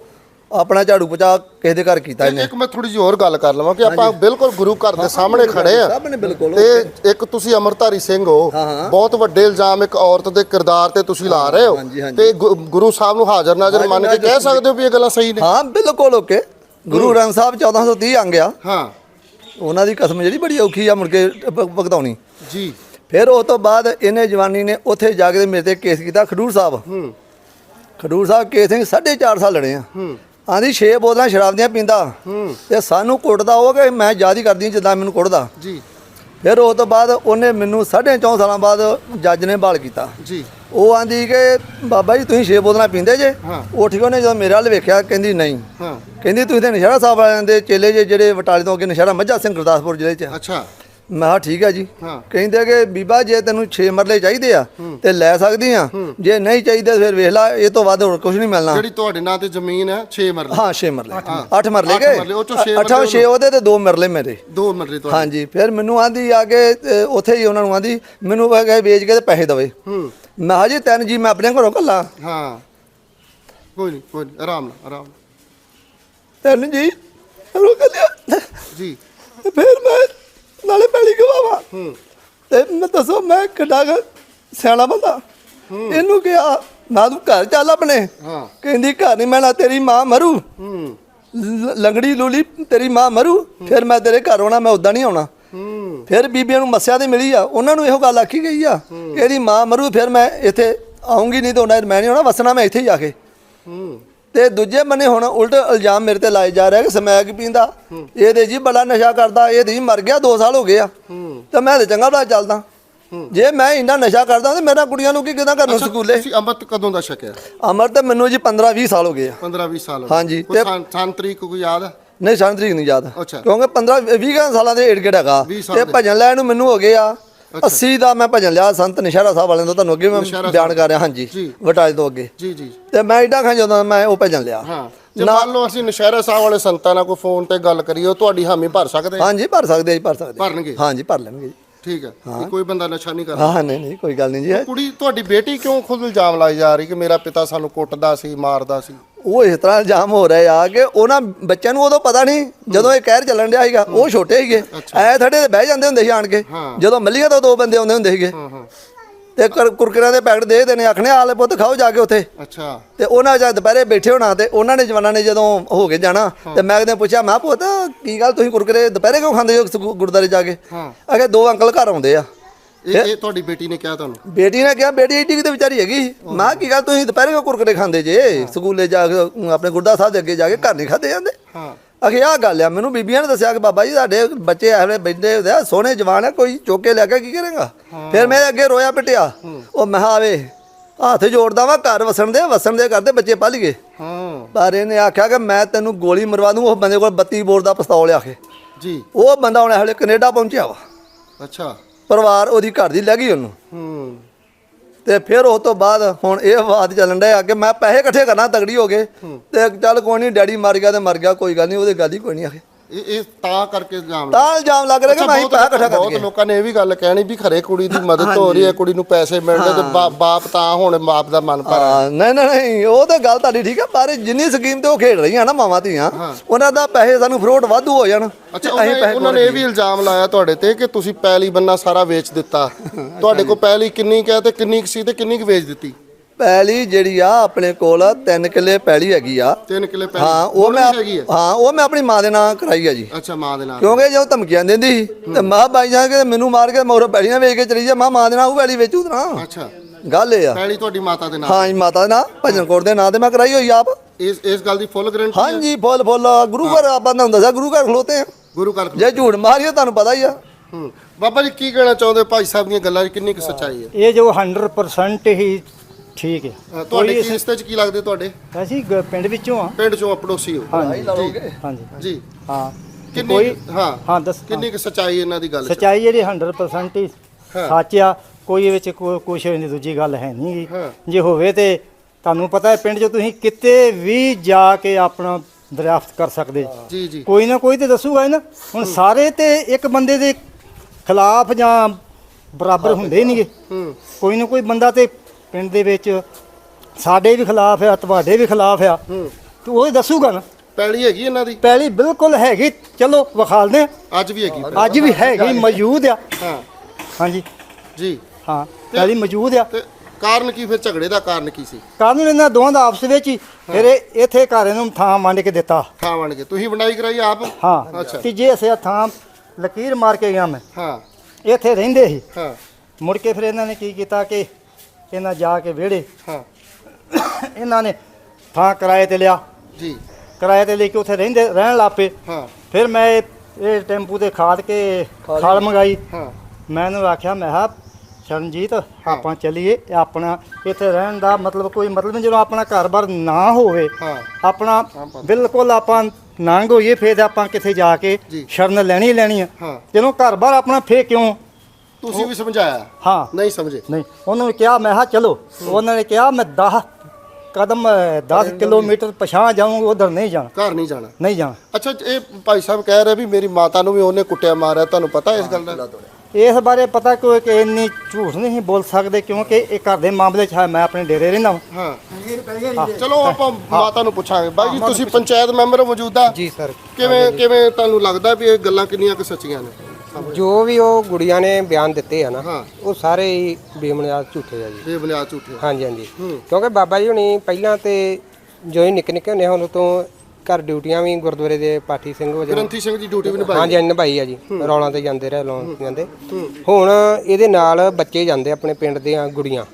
ਆਪਣਾ ਝਾੜੂ ਪਚਾ ਕਿਸੇ ਦੇ ਘਰ ਕੀਤਾ ਇਹਨੇ।
ਇੱਕ ਮੈਂ ਥੋੜੀ ਜਿਹੀ ਹੋਰ ਗੱਲ ਕਰ ਲਵਾਂ ਕਿ ਆਪਾਂ ਬਿਲਕੁਲ ਗੁਰੂ ਘਰ ਦੇ ਸਾਹਮਣੇ ਖੜੇ ਆ। ਤੇ ਇੱਕ ਤੁਸੀਂ ਅਮਰਧਾਰੀ ਸਿੰਘ ਹੋ। ਬਹੁਤ ਵੱਡੇ ਇਲਜ਼ਾਮ ਇੱਕ ਔਰਤ ਦੇ ਕਿਰਦਾਰ ਤੇ ਤੁਸੀਂ ਲਾ ਰਹੇ ਹੋ। ਤੇ ਗੁਰੂ ਸਾਹਿਬ ਨੂੰ ਹਾਜ਼ਰ ਨਾਜ਼ਰ ਮੰਨ ਕੇ ਕਹਿ ਸਕਦੇ ਹੋ ਵੀ ਇਹ ਗੱਲਾਂ ਸਹੀ ਨੇ?
ਹਾਂ ਬਿਲਕੁਲ ਓਕੇ। ਗੁਰੂ ਗ੍ਰੰਥ ਸਾਹਿਬ 1430 ਅੰਗ ਆ।
ਹਾਂ।
ਉਹਨਾਂ ਦੀ ਕਸਮ ਜਿਹੜੀ ਬੜੀ ਔਖੀ ਆ ਮੁੜ ਕੇ ਭੁਗਤਾਉਣੀ।
ਜੀ।
ਫਿਰ ਉਸ ਤੋਂ ਬਾਅਦ ਇਹਨੇ ਜਵਾਨੀ ਨੇ ਉੱਥੇ ਜਾ ਕੇ ਮੇਰੇ ਤੇ ਕੇਸ ਕੀਤਾ ਖਡੂਰ ਸਾਹਿਬ।
ਹੂੰ।
ਖਡੂਰ ਸਾਹਿਬ ਕੇਸ ਸਿੰਘ 4.5 ਸਾਲ ਲੜੇ ਆ।
ਹੂੰ।
ਆਂਦੀ 6 ਬੋਤਲਾਂ ਸ਼ਰਾਬ ਦੀਆਂ ਪੀਂਦਾ।
ਹੂੰ।
ਤੇ ਸਾਨੂੰ ਕੁੱਟਦਾ ਉਹ ਕਿ ਮੈਂ ਯਾਦ ਹੀ ਕਰਦੀ ਜਿੱਦਾਂ ਮੈਨੂੰ ਕੁੱਟਦਾ।
ਜੀ।
ਫਿਰ ਉਸ ਤੋਂ ਬਾਅਦ ਉਹਨੇ ਮੈਨੂੰ 4.5 ਸਾਲਾਂ ਬਾਅਦ ਜੱਜ ਨੇ ਬਹਾਲ ਕੀਤਾ।
ਜੀ।
ਉਹ ਆਂਦੀ ਕਿ ਬਾਬਾ ਜੀ ਤੁਸੀਂ ਛੇ ਬੋਤਲਾਂ ਪੀਂਦੇ ਜੇ। ਉੱਠ ਕੇ ਉਹਨੇ ਜਦੋਂ ਮੇਰੇ ਵੱਲ ਵੇਖਿਆ ਕਹਿੰਦੀ ਨਹੀਂ।
ਹਾਂ।
ਕਹਿੰਦੀ ਤੁਸੀਂ ਤੇ ਨਸ਼ਹਿਰਾ ਸਾਹਿਬ ਵਾਲਿਆਂ ਦੇ ਚੇਲੇ ਜੇ ਜਿਹੜੇ ਬਟਾਲੇ ਤੋਂ ਅੱਗੇ ਨਸ਼ਹਿਰਾ ਮੱਝਾ ਸਿੰਘ ਗੁਰਦਾਸਪੁਰ ਜ਼ਿਲ੍ਹੇ 'ਚ
ਅੱਛਾ।
ਮੈਂ ਕਿਹਾ ਠੀਕ ਹੈ ਜੀ।
ਹਾਂ।
ਕਹਿੰਦੇ ਕਿ ਬੀਬਾ ਜੇ ਤੈਨੂੰ 6 ਮਰਲੇ ਚਾਹੀਦੇ ਆ ਤੇ ਲੈ ਸਕਦੀ ਆ। ਜੇ ਨਹੀਂ ਚਾਹੀਦੇ ਫਿਰ ਵੇਖ ਲੈ ਇਹ ਤੋਂ ਵੱਧ ਹੋਰ ਕੁਝ ਨਹੀਂ ਮਿਲਣਾ।
ਜਿਹੜੀ ਤੁਹਾਡੇ ਨਾਂ ਤੇ ਜ਼ਮੀਨ ਹੈ 6 ਮਰਲੇ।
ਹਾਂ 6 ਮਰਲੇ। 8 ਮਰਲੇ
ਅੱਠ
ਕੇ
ਮਰਲੇ, ਉਹ ਚੋਂ ਛੇ ਮਰਲੇ
6 ਉਹਦੇ ਤੇ 2 ਮਰਲੇ ਮੇਰੇ।
ਦੋ ਮਰਲੇ ਤੁਹਾਡੇ।
ਹਾਂਜੀ ਫਿਰ ਮੈਨੂੰ ਆਂਦੀ ਆ ਕੇ ਤੇ ਉੱਥੇ ਹੀ ਉਹਨਾਂ ਨੂੰ ਆਂਦੀ ਮੈਨੂੰ ਉਹ ਕਹੇ ਵੇਚ ਕੇ ਤੇ ਪੈਸੇ ਦਵੇ।
ਹੂੰ।
ਮੈਂ ਕਿਹਾ ਜੀ ਤੈਨੂੰ ਜੀ ਮੈਂ ਆਪਣੇ ਘਰੋਂ ਕੱਲਾ।
ਹਾਂ। ਕੋਈ ਨਹੀਂ ਕੋਈ ਨਹੀਂ ਆਰਾਮ ਨਾਲ ਆਰਾਮ ਨਾਲ।
ਤੈਨੂੰ ਜੀ ਘਰੋਂ ਕੱਲਿਆ।
ਜੀ।
ਫਿਰ ਮੈਂ ਨਾਲੇ ਪੈਲੀ ਗਵਾਵਾ।
ਹੂੰ।
ਤੇ ਮੈਂ ਦੱਸੋ ਮੈਂ ਕਿੱਡਾ ਕੁ ਸਿਆਣਾ ਬੰਦਾ। ਇਹਨੂੰ ਕਿਹਾ ਨਾ ਤੂੰ ਘਰ ਚੱਲ ਆਪਣੇ।
ਹਾਂ।
ਕਹਿੰਦੀ ਘਰ ਨਹੀਂ ਮੈਂ ਨਾ ਤੇਰੀ ਮਾਂ ਮਰੂ।
ਹੂੰ।
ਲ- ਲੰਗੜੀ ਲੂਲੀ ਤੇਰੀ ਮਾਂ ਮਰੂ। ਫਿਰ ਮੈਂ ਤੇਰੇ ਘਰ ਆਉਣਾ ਮੈਂ ਉਦਾਂ ਨਹੀਂ ਆਉਣਾ।
ਹੂੰ।
ਫਿਰ ਬੀਬੀਆਂ ਨੂੰ ਮੱਸਿਆ ਤੇ ਮਿਲੀ ਆ। ਉਹਨਾਂ ਨੂੰ ਇਹੋ ਗੱਲ ਆਖੀ ਗਈ ਆ ਕਿ ਇਹਦੀ ਮਾਂ ਮਰੂ ਫਿਰ ਮੈਂ ਇੱਥੇ ਆਉਂਗੀ ਨਹੀਂ ਤਾਂ ਉਹਨਾਂ ਮੈਂ ਨਹੀਂ ਆਉਣਾ ਵਸਣਾ ਮੈਂ ਇੱਥੇ ਹੀ ਆ ਕੇ।
ਹੂੰ।
ਤੇ ਦੂਜੇ ਬੰਨੇ ਹੁਣ ਉਲਟ ਇਲਜ਼ਾਮ ਮੇਰੇ ਤੇ ਲਾਏ ਜਾ ਰਿਹਾ ਕਿ ਸਮੈਕ ਪੀਂਦਾ। ਇਹਦੇ ਜੀ ਬੜਾ ਨਸ਼ਾ ਕਰਦਾ ਇਹ ਜੀ ਮਰ ਗਿਆ 2 ਸਾਲ ਹੋ ਗਏ ਆ। ਤੇ ਮੈਂ ਤੇ ਚੰਗਾ ਭਲਾ ਚੱਲਦਾ। ਜੇ ਮੈਂ ਇੰਨਾ ਨਸ਼ਾ ਕਰਦਾ ਤੇ ਮੇਰਾ ਕੁੜੀਆਂ ਨੂੰ ਕੀ ਕਿਦਾਂ ਕਰਨਾ ਸਕੂਲੇ?
ਤੁਸੀਂ ਅੰਮ੍ਰਿਤ ਕਦੋਂ ਦਾ ਛਕਿਆ?
ਅਮਰ ਤੇ ਮੈਨੂੰ ਜੀ 15 20 ਸਾਲ ਹੋ ਗਏ ਆ।
15 20 ਸਾਲ ਹੋ
ਹਾਂਜੀ, ਤੇ-
ਸਾਨ- ਤਰੀਕ ਕੋਈ ਯਾਦ? ਹੈ
ਨਹੀਂ ਸਾਨੂੰ ਤਰੀਕ ਨਹੀਂ ਯਾਦ। ਕਿਉਂਕਿ 15 20 ਸਾਲਾਂ ਦੇ ਏਡ ਗੇੜ ਹੈਗਾ।
20 ਸਾਲ
ਤੇ। ਭਜਨ ਲੈਣ ਨੂੰ ਮੈਨੂੰ ਹੋ ਗਏ ਆ। 80 ਦਾ ਮੈਂ ਭਜਨ ਲਿਆ ਸੰਤ ਨਿਸ਼ਾਰਾ ਸਾਹਿਬ ਵਾਲਿਆਂ ਤੋਂ ਤੁਹਾਨੂੰ ਅੱਗੇ ਮੈਂ ਬਿਆਨ। ਕਰ ਰਿਹਾ ਹਾਂਜੀ
ਜੀ।
ਵਟਾਲੇ ਤੋਂ ਅੱਗੇ।
ਜੀ ਜੀ।
ਤੇ ਮੈਂ ਏਡਾ ਖਾਂ ਜਦੋਂ ਮੈਂ ਉਹ ਭਜਨ ਲਿਆ।
ਹਾਂ। ਜੇ ਮੰਨ ਲਓ ਅਸੀਂ ਨਸ਼ਹਿਰਾ ਸਾਹਿਬ ਵਾਲੇ ਸੰਤਾਂ ਨਾਲ ਕੋਈ ਫੋਨ ਤੇ ਗੱਲ ਕਰੀਏ ਤੁਹਾਡੀ ਹਾਮੀ ਭਰ ਸਕਦੇ
ਹਾਂਜੀ ਭਰ ਸਕਦੇ ਜੀ ਭਰ ਸਕਦੇ।
ਭਰਨਗੇ?
ਹਾਂਜੀ ਭਰ ਲੈਣਗੇ ਜੀ।
ਠੀਕ ਹੈ। ਕਿ ਕੋਈ ਬੰਦਾ ਨਸ਼ਾ ਨਹੀਂ ਕਰਦਾ?
ਹਾਂ ਨਹੀਂ ਨਹੀਂ ਕੋਈ ਗੱਲ ਨਹੀਂ ਜੀ।
ਕੁੜੀ ਤੁਹਾਡੀ ਬੇਟੀ ਕਿਉਂ ਖੁਦ ਇਲਜ਼ਾਮ ਲਾਈ ਜਾ ਰਹੀ ਕਿ ਮੇਰਾ ਪਿਤਾ ਸਾਨੂੰ ਕੁੱਟਦਾ ਸੀ ਮਾਰਦਾ ਸੀ?
ਉਹ ਇਸ ਤਰ੍ਹਾਂ ਇਲਜ਼ਾਮ ਹੋ ਰਿਹਾ ਆ ਕਿ ਉਹਨਾਂ ਬੱਚਿਆਂ ਨੂੰ ਉਦੋਂ ਪਤਾ ਨਹੀਂ ਜਦੋਂ ਇਹ ਕਹਿਰ ਚੱਲਣ ਡਿਆ ਸੀਗਾ ਉਹ ਛੋਟੇ ਸੀਗੇ। ਐ ਥੜੇ ਤੇ ਬਹਿ ਜਾਂਦੇ ਹੁੰਦੇ ਸੀ ਆਣ ਕੇ। ਜਦੋਂ ਮੱਲੀਆਂ ਤੋਂ ਦੋ ਬੰਦੇ ਆਉਂਦੇ ਹੁੰਦੇ ਸੀਗੇ। ਤੇ ਕੁਰ- ਕੁਰਕਰਿਆਂ ਦੇ ਪੈਕਟ ਦੇ ਦੇਣੇ ਆਖਣੇ ਆਲੇ ਪੁੱਤ ਖਾਓ ਜਾ ਕੇ ਉੱਥੇ।
ਅੱਛਾ।
ਤੇ ਉਹਨਾਂ ਜਦ ਦੁਪਹਿਰੇ ਬੈਠੇ ਹੋਣਾ ਤੇ ਉਹਨਾਂ ਨੇ ਜਵਾਨਾਂ ਨੇ ਜਦੋਂ ਹੋ ਕੇ ਜਾਣਾ ਤੇ ਮੈਂ ਕਦੇ ਪੁੱਛਿਆ ਮੈਂ ਪੁੱਤ ਕੀ ਗੱਲ? ਤੁਸੀਂ ਕੁਰਕਰੇ ਦੁਪਹਿਰੇ ਕਿਉਂ ਖਾਂਦੇ ਹੋ ਗੁਰਦੁਆਰੇ ਜਾ ਕੇ?
ਹਾਂ।
ਅਗੇ ਦੋ ਅੰਕਲ ਘਰ ਆਉਂਦੇ ਆ।
ਇਹ ਇਹ ਤੁਹਾਡੀ ਬੇਟੀ ਨੇ ਕਿਹਾ ਤੁਹਾਨੂੰ?
ਬੇਟੀ ਨੇ ਕਿਹਾ ਬੇਟੀ ਏਡੀ ਕਿਤੇ ਵਿਚਾਰੀ ਹੈਗੀ। ਮੈਂ ਕੀ ਗੱਲ ਤੁਸੀਂ ਦੁਪਹਿਰੇ ਕਿਉਂ ਕੁਰਕਰੇ ਖਾਂਦੇ ਜੇ? ਸਕੂਲੇ ਜਾ ਕੇ ਆਪਣੇ ਗੁਰਦਾ ਸਾਹਿਬ ਦੇ ਅੱਗੇ ਜਾ ਕੇ ਘਰ ਨਹੀਂ ਖਾਦੇ ਜਾਂਦੇ।
ਹਾਂ।
ਅਖੇ ਆਹ ਗੱਲ ਆ ਮੈਨੂੰ ਬੀਬੀਆਂ ਨੇ ਦੱਸਿਆ ਕਿ ਬਾਬਾ ਜੀ ਸਾਡੇ ਬੱਚੇ ਐਵੇਂ ਬੈਠੇ ਹੁੰਦੇ ਆ ਸੋਹਣੇ ਜਵਾਨ ਆ ਕੋਈ ਚੁੱਕ ਕੇ ਲੈ ਕੇ ਕੀ ਕਰੇਗਾ? ਫਿਰ ਮੈਂ ਅੱਗੇ ਰੋਇਆ ਪਿਟਿਆ। ਉਹ ਮੈਂ ਆਵੇ ਹੱਥ ਜੋੜਦਾ ਵਾ ਘਰ ਵਸਣ ਦੇ ਵਸਣ ਦੇ ਕਰਦੇ ਬੱਚੇ ਪਲ ਗਏ।
ਹਾਂ।
ਪਰ ਇਹਨੇ ਆਖਿਆ ਕਿ ਮੈਂ ਤੈਨੂੰ ਗੋਲੀ ਮਰਵਾ ਦੂੰ ਉਹ ਬੰਦੇ ਕੋਲ 32 ਬੋਰ ਦਾ ਪਿਸਤੌਲ ਆ ਕੇ
ਜੀ।
ਉਹ ਬੰਦਾ ਹੁਣ ਹਲੇ ਕੈਨੇਡਾ ਪਹੁੰਚਿਆ ਵਾ।
ਅੱਛਾ।
ਪਰਿਵਾਰ ਉਹਦੀ ਘਰ ਦੀ ਲੈ ਗਈ ਉਹਨੂੰ।
ਹੂੰ।
ਤੇ ਫਿਰ ਉਸ ਤੋਂ ਬਾਅਦ ਹੁਣ ਇਹ ਬਾਤ ਚੱਲਣ ਡਿਆ ਕਿ ਮੈਂ ਪੈਸੇ ਇਕੱਠੇ ਕਰਨਾ ਤਗੜੀ ਹੋ ਗਏ ਤੇ ਚੱਲ ਕੋਈ ਨਹੀਂ ਡੈਡੀ ਮਰ ਗਿਆ ਤੇ ਮਰ ਗਿਆ ਕੋਈ ਗੱਲ ਨਹੀਂ ਉਹਦੇ ਗੱਲ ਹੀ ਕੋਈ ਨਹੀਂ ਆਖੇ।
ਇਹ ਇਹ ਤਾਂ ਕਰਕੇ ਇਲਜ਼ਾਮ ਲਾ
ਤਾਂ ਇਲਜ਼ਾਮ ਲੱਗ ਰਿਹਾ ਕਿ ਮੈਂ ਹੀ ਪੈਸਾ ਇਕੱਠਾ
ਬਹੁਤ
ਕਰਕੇ।
ਲੋਕਾਂ ਨੇ ਇਹ ਵੀ ਗੱਲ ਕਹਿਣੀ ਵੀ ਖਰੇ ਕੁੜੀ ਦੀ ਮਦਦ ਹੋ ਰਹੀ ਹੈ ਕੁੜੀ ਨੂੰ ਪੈਸੇ ਮਿਲਦੇ ਤੇ ਬਾ- ਬਾਪ ਤਾਂ ਹੁਣ ਬਾਪ ਦਾ ਮਨ ਭਰ
ਹਾਂ ਨਹੀਂ ਨਹੀਂ ਨਹੀਂ ਉਹ ਤਾਂ ਗੱਲ ਤੁਹਾਡੀ ਠੀਕ ਹੈ ਪਰ ਜਿੰਨੀ ਸਕੀਮ ਤੇ ਉਹ ਖੇਡ ਰਹੀਆਂ ਨਾ ਮਾਵਾਂ ਧੀਆਂ ਉਹਨਾਂ ਦਾ ਪੈਸੇ ਸਾਨੂੰ ਫਰੋਟ ਵਾਧੂ ਹੋ ਜਾਣ।
ਅੱਛਾ
ਤੇ
ਉਹਨਾਂ-
ਪੈਸੇ
ਉਹਨਾਂ ਨੇ ਇਹ ਵੀ ਇਲਜ਼ਾਮ ਲਾਇਆ ਤੁਹਾਡੇ ਤੇ ਕਿ ਤੁਸੀਂ ਪੈਲੀ ਬੰਨਾ ਸਾਰਾ ਵੇਚ ਦਿੱਤਾ। ਤੁਹਾਡੇ ਕੋਲ ਪੈਲੀ ਕਿੰਨੀ ਕੁ ਹੈ ਤੇ ਕਿੰਨੀ ਕੁ ਸੀ ਤੇ ਕਿੰਨੀ ਕੁ ਵੇਚ ਦਿੱਤੀ?
ਪੈਲੀ ਜਿਹੜੀ ਆ ਆਪਣੇ ਕੋਲ 3 ਕਿੱਲੇ ਪੈਲੀ ਹੈਗੀ ਆ।
3 ਕਿੱਲੇ ਪੈਲੀ?
ਹਾਂ ਉਹ ਮੈਂ
ਹੈਗੀ ਹੈ
ਹਾਂ ਉਹ ਮੈਂ ਆਪਣੀ ਮਾਂ ਦੇ ਨਾਂ ਕਰਾਈ ਆ ਜੀ।
ਅੱਛਾ ਮਾਂ ਦੇ ਨਾਲ
ਕਿਉਂਕਿ ਜਦੋਂ ਧਮਕੀਆਂ ਦਿੰਦੀ ਸੀ ਤੇ ਮਾਂ ਬਾਈ ਜਾ ਕੇ ਮੈਨੂੰ ਮਾਰ ਕੇ ਮੋਰ ਪੈਲੀਆਂ ਵੇਚ ਕੇ ਚਲੀ ਜਾ ਮਾਂ ਮਾਂ ਦੇ ਨਾਂ ਉਹ ਪੈਲੀ ਵੇਚੂ ਨਾ।
ਅੱਛਾ।
ਗੱਲ ਇਹ ਆ।
ਪੈਲੀ ਤੁਹਾਡੀ ਮਾਤਾ ਦੇ ਨਾਲ
ਹਾਂ ਜੀ ਮਾਤਾ ਦੇ ਨਾਂ ਭਜਨ ਕੌਰ ਦੇ ਨਾਂ ਤੇ ਮੈਂ ਕਰਾਈ ਹੋਈ ਆਪ।
ਇਸ ਇਸ ਗੱਲ ਦੀ ਫੁੱਲ ਗਰੰਟੀ
ਹਾਂ ਜੀ ਫੁੱਲ ਫੁੱਲ ਗੁਰੂ ਘਰ ਆਪਾਂ ਨੂੰ ਦੱਸਿਆ ਗੁਰੂ ਘਰ ਖਲੋਤੇ ਆ।
ਗੁਰੂ ਘਰ
ਜੇ ਝੂਠ ਮਾਰੀਏ ਤੁਹਾਨੂੰ ਪਤਾ ਹੀ ਆ।
ਹੂੰ। ਬਾਬਾ ਜੀ ਕੀ ਕਹਿਣਾ ਚਾਹੁੰਦੇ ਭਾਈ ਸਾਹਿਬ ਦੀਆਂ ਗੱਲਾਂ 'ਚ ਕਿੰਨੀ ਕੁ ਸੱਚਾਈ ਹੈ
ਇਹ ਜੋ 100% ਹੀ ਠੀਕ ਹੈ।
ਅ, ਤੁਹਾਡੇ ਕੀ ਰਿਸ਼ਤੇ 'ਚ ਕੀ ਲੱਗਦੇ ਤੁਹਾਡੇ?
ਅਸੀਂ ਗ- ਪਿੰਡ ਵਿੱਚੋਂ ਆ
ਪਿੰਡ 'ਚੋਂ ਪੜੋਸੀ ਹੋ।
ਹਾਂਜੀ।
ਲੜੋਗੇ
ਹਾਂਜੀ।
ਜੀ।
ਹਾਂ।
ਕਿੰਨੀ
ਕੋਈ
ਕੁ- ਹਾਂ।
ਹਾਂ ਦੱਸ
ਕਿੰਨੀ ਕੁ ਸੱਚਾਈ ਇਹਨਾਂ ਦੀ ਗੱਲ 'ਚ?
ਸਚਾਈ ਜਿਹੜੀ 100% ਹੀ
ਹਾਂ।
ਸੱਚ ਆ। ਕੋਈ ਇਹ ਵਿੱਚ ਕੋਈ ਕੁਛ ਨਹੀਂ ਦੂਜੀ ਗੱਲ ਹੈ ਨਹੀਂ
ਹਾਂ।
ਜੇ ਹੋਵੇ ਤੇ ਤੁਹਾਨੂੰ ਪਤਾ ਹੈ ਪਿੰਡ 'ਚ ਤੁਸੀਂ ਕਿਤੇ ਵੀ ਜਾ ਕੇ ਆਪਣਾ ਦਰਿਆਫਤ ਕਰ ਸਕਦੇ।
ਜੀ ਜੀ।
ਕੋਈ ਨਾ ਕੋਈ ਤੇ ਦੱਸੂਗਾ ਹੀ ਨਾ। ਹੁਣ ਸਾਰੇ ਤੇ ਇੱਕ ਬੰਦੇ ਦੇ ਖਿਲਾਫ ਜਾਂ ਬਰਾਬਰ ਹੁੰਦੇ ਹੀ ਨਹੀਂਗੇ
ਹੂੰ।
ਕੋਈ ਨਾ ਕੋਈ ਬੰਦਾ ਤੇ ਪਿੰਡ ਦੇ ਵਿੱਚ ਸਾਡੇ ਵੀ ਖਿਲਾਫ ਆ ਤੁਹਾਡੇ ਵੀ ਖਿਲਾਫ ਆ। ਤੇ ਉਹ ਦੱਸੂਗਾ ਨਾ।
ਪੈਲੀ ਹੈਗੀ ਇਹਨਾਂ ਦੀ?
ਪਹਿਲੀ ਬਿਲਕੁਲ ਹੈਗੀ। ਚਲੋ ਵਿਖਾਲਦੇ ਆ
ਅੱਜ ਵੀ ਹੈਗੀ
ਅੱਜ ਵੀ ਹੈਗੀ ਮੌਜੂਦ ਆ।
ਹਾਂ।
ਹਾਂਜੀ।
ਜੀ।
ਹਾਂ ਪਹਿਲੀ ਮੌਜੂਦ ਆ।
ਤੇ ਕਾਰਨ ਕੀ ਫਿਰ ਝਗੜੇ ਦਾ ਕਾਰਨ ਕੀ ਸੀ?
ਕਾਨੂੰਨ ਇਹਨਾਂ ਦੋਵਾਂ ਦਾ ਆਪਸ ਵਿੱਚ ਹੀ। ਫਿਰ ਇਹ ਇੱਥੇ ਘਰ ਇਹਨੂੰ ਥਾਂ ਮੰਨ ਕੇ ਦਿੱਤਾ।
ਥਾਂ ਬਣ ਕੇ। ਤੁਸੀਂ ਬਣਾਈ ਕਰਾਈ ਆਪ?
ਹਾਂ।
ਅੱਛਾ।
ਤੀਜੇ ਹਿੱਸੇ ਥਾਂ ਲਕੀਰ ਮਾਰ ਕੇ ਗਿਆ ਮੈਂ।
ਹਾਂ।
ਇੱਥੇ ਰਹਿੰਦੇ ਸੀ।
ਹਾਂ।
ਮੁੜ ਕੇ ਫਿਰ ਇਹਨਾਂ ਨੇ ਕੀ ਕੀਤਾ ਕਿ ਇਹਨਾਂ ਜਾ ਕੇ ਵਿਹੜੇ।
ਹਾਂ।
ਇਹਨਾਂ ਨੇ ਥਾਂ ਕਿਰਾਏ ਤੇ ਲਿਆ।
ਜੀ।
ਕਿਰਾਏ ਤੇ ਲੈ ਕੇ ਉੱਥੇ ਰਹਿੰਦੇ ਰਹਿਣ ਲੱਪੇ।
ਹਾਂ।
ਫਿਰ ਮੈਂ ਇਹ ਇਹ ਟੈਂਪੂ ਤੇ ਖਾਦ ਕੇ ਖਾਲ ਮੰਗਾਈ।
ਹਾਂ।
ਮੈਂ ਇਹਨੂੰ ਆਖਿਆ ਮੈਂ ਕਿਹਾ ਸ਼ਰਨਜੀਤ ਆਪਾਂ ਚੱਲੀਏ। ਇਹ ਆਪਣਾ ਇੱਥੇ ਰਹਿਣ ਦਾ ਮਤਲਬ ਕੋਈ ਮਤਲਬ ਨਹੀਂ ਜਦੋਂ ਆਪਣਾ ਘਰ-ਬਾਰ ਨਾ ਹੋਵੇ
ਹਾਂ।
ਆਪਣਾ ਬਿਲਕੁਲ ਆਪਾਂ ਨੰਗ ਹੋਈਏ ਫੇਰ ਆਪਾਂ ਕਿੱਥੇ ਜਾ ਕੇ। ਸ਼ਰਨ ਲੈਣੀ ਹੀ ਲੈਣੀ ਆ।
ਹਾਂ।
ਜਦੋਂ ਘਰ-ਬਾਰ ਆਪਣਾ ਫੇਰ ਕਿਉਂ
ਤੁਸੀਂ ਵੀ ਸਮਝਾਇਆ।
ਹਾਂ।
ਨਹੀਂ ਸਮਝੇ।
ਨਹੀਂ ਉਹਨਾਂ ਨੇ ਕਿਹਾ ਮੈਂ ਕਿਹਾ ਚਲੋ। ਉਹਨਾਂ ਨੇ ਕਿਹਾ ਮੈਂ 10 ਕਦਮ 10 ਕਿਲੋਮੀਟਰ ਪਛਾਂ ਜਾਊਂਗਾ ਉਧਰ ਨਹੀਂ ਜਾਣਾ।
ਘਰ ਨਹੀਂ ਜਾਣਾ।
ਨਹੀਂ ਜਾਣਾ।
ਅੱਛਾ ਇਹ ਭਾਈ ਸਾਹਿਬ ਕਹਿ ਰਹੇ ਵੀ ਮੇਰੀ ਮਾਤਾ ਨੂੰ ਵੀ ਉਹਨੇ ਕੁੱਟਿਆ ਮਾਰਿਆ ਤੁਹਾਨੂੰ ਪਤਾ ਇਸ ਗੱਲ ਦਾ?
ਇਸ ਬਾਰੇ ਪਤਾ ਕੋਈ ਕਿ ਇੰਨੀ ਝੂਠ ਨਹੀਂ ਬੋਲ ਸਕਦੇ ਕਿਉਂਕਿ ਇਹ ਘਰ ਦੇ ਮਾਮਲੇ 'ਚ ਹੈ ਮੈਂ ਆਪਣੇ ਡੇਰੇ ਰਹਿੰਦਾ
ਹਾਂ। ਚਲੋ ਆਪਾਂ ਮਾਤਾ ਨੂੰ ਪੁੱਛਾਂਗੇ। ਬਾਈ ਜੀ ਤੁਸੀਂ ਪੰਚਾਇਤ ਮੈਂਬਰ ਹੋ ਮੌਜੂਦਾ
ਜੀ ਸਰ।
ਕਿਵੇਂ ਕਿਵੇਂ ਤੁਹਾਨੂੰ ਲੱਗਦਾ ਵੀ ਇਹ ਗੱਲਾਂ ਕਿੰਨੀਆਂ ਕੁ ਸੱਚੀਆਂ ਨੇ?
ਜੋ ਵੀ ਉਹ ਗੁੜੀਆਂ ਨੇ ਬਿਆਨ ਦਿੱਤੇ ਆ ਨਾ
ਹਾਂ।
ਉਹ ਸਾਰੇ ਹੀ ਬੇਬੁਨਿਆਦ ਝੂਠੇ ਆ ਜੀ।
ਬੇਬੁਨਿਆਦ ਝੂਠੇ
ਹਾਂਜੀ ਹਾਂਜੀ। ਕਿਉਂਕਿ ਬਾਬਾ ਜੀ ਹੁਣੀ ਪਹਿਲਾਂ ਤੇ ਜੋ ਹੀ ਨਿੱਕੇ ਨਿੱਕੇ ਹੁੰਦੇ ਹੁਣ ਤੋਂ ਘਰ ਡਿਊਟੀਆਂ ਵੀ ਗੁਰਦੁਆਰੇ ਦੇ ਪਾਠੀ ਸਿੰਘ ਵਜੋਂ
ਗ੍ਰੰਥੀ ਸਿੰਘ ਦੀ ਡਿਊਟੀ ਵੀ ਨਿਭਾਈ।
ਹਾਂਜੀ ਹਾਂਜੀ ਨਿਭਾਈ ਆ ਜੀ। ਰੌਲਾਂ ਤੇ ਜਾਂਦੇ ਰਹੇ ਲਾਉਣ ਜਾਂਦੇ। ਹੁਣ ਇਹਦੇ ਨਾਲ ਬੱਚੇ ਜਾਂਦੇ ਆਪਣੇ ਪਿੰਡ ਦੀਆਂ ਗੁੜੀਆਂ।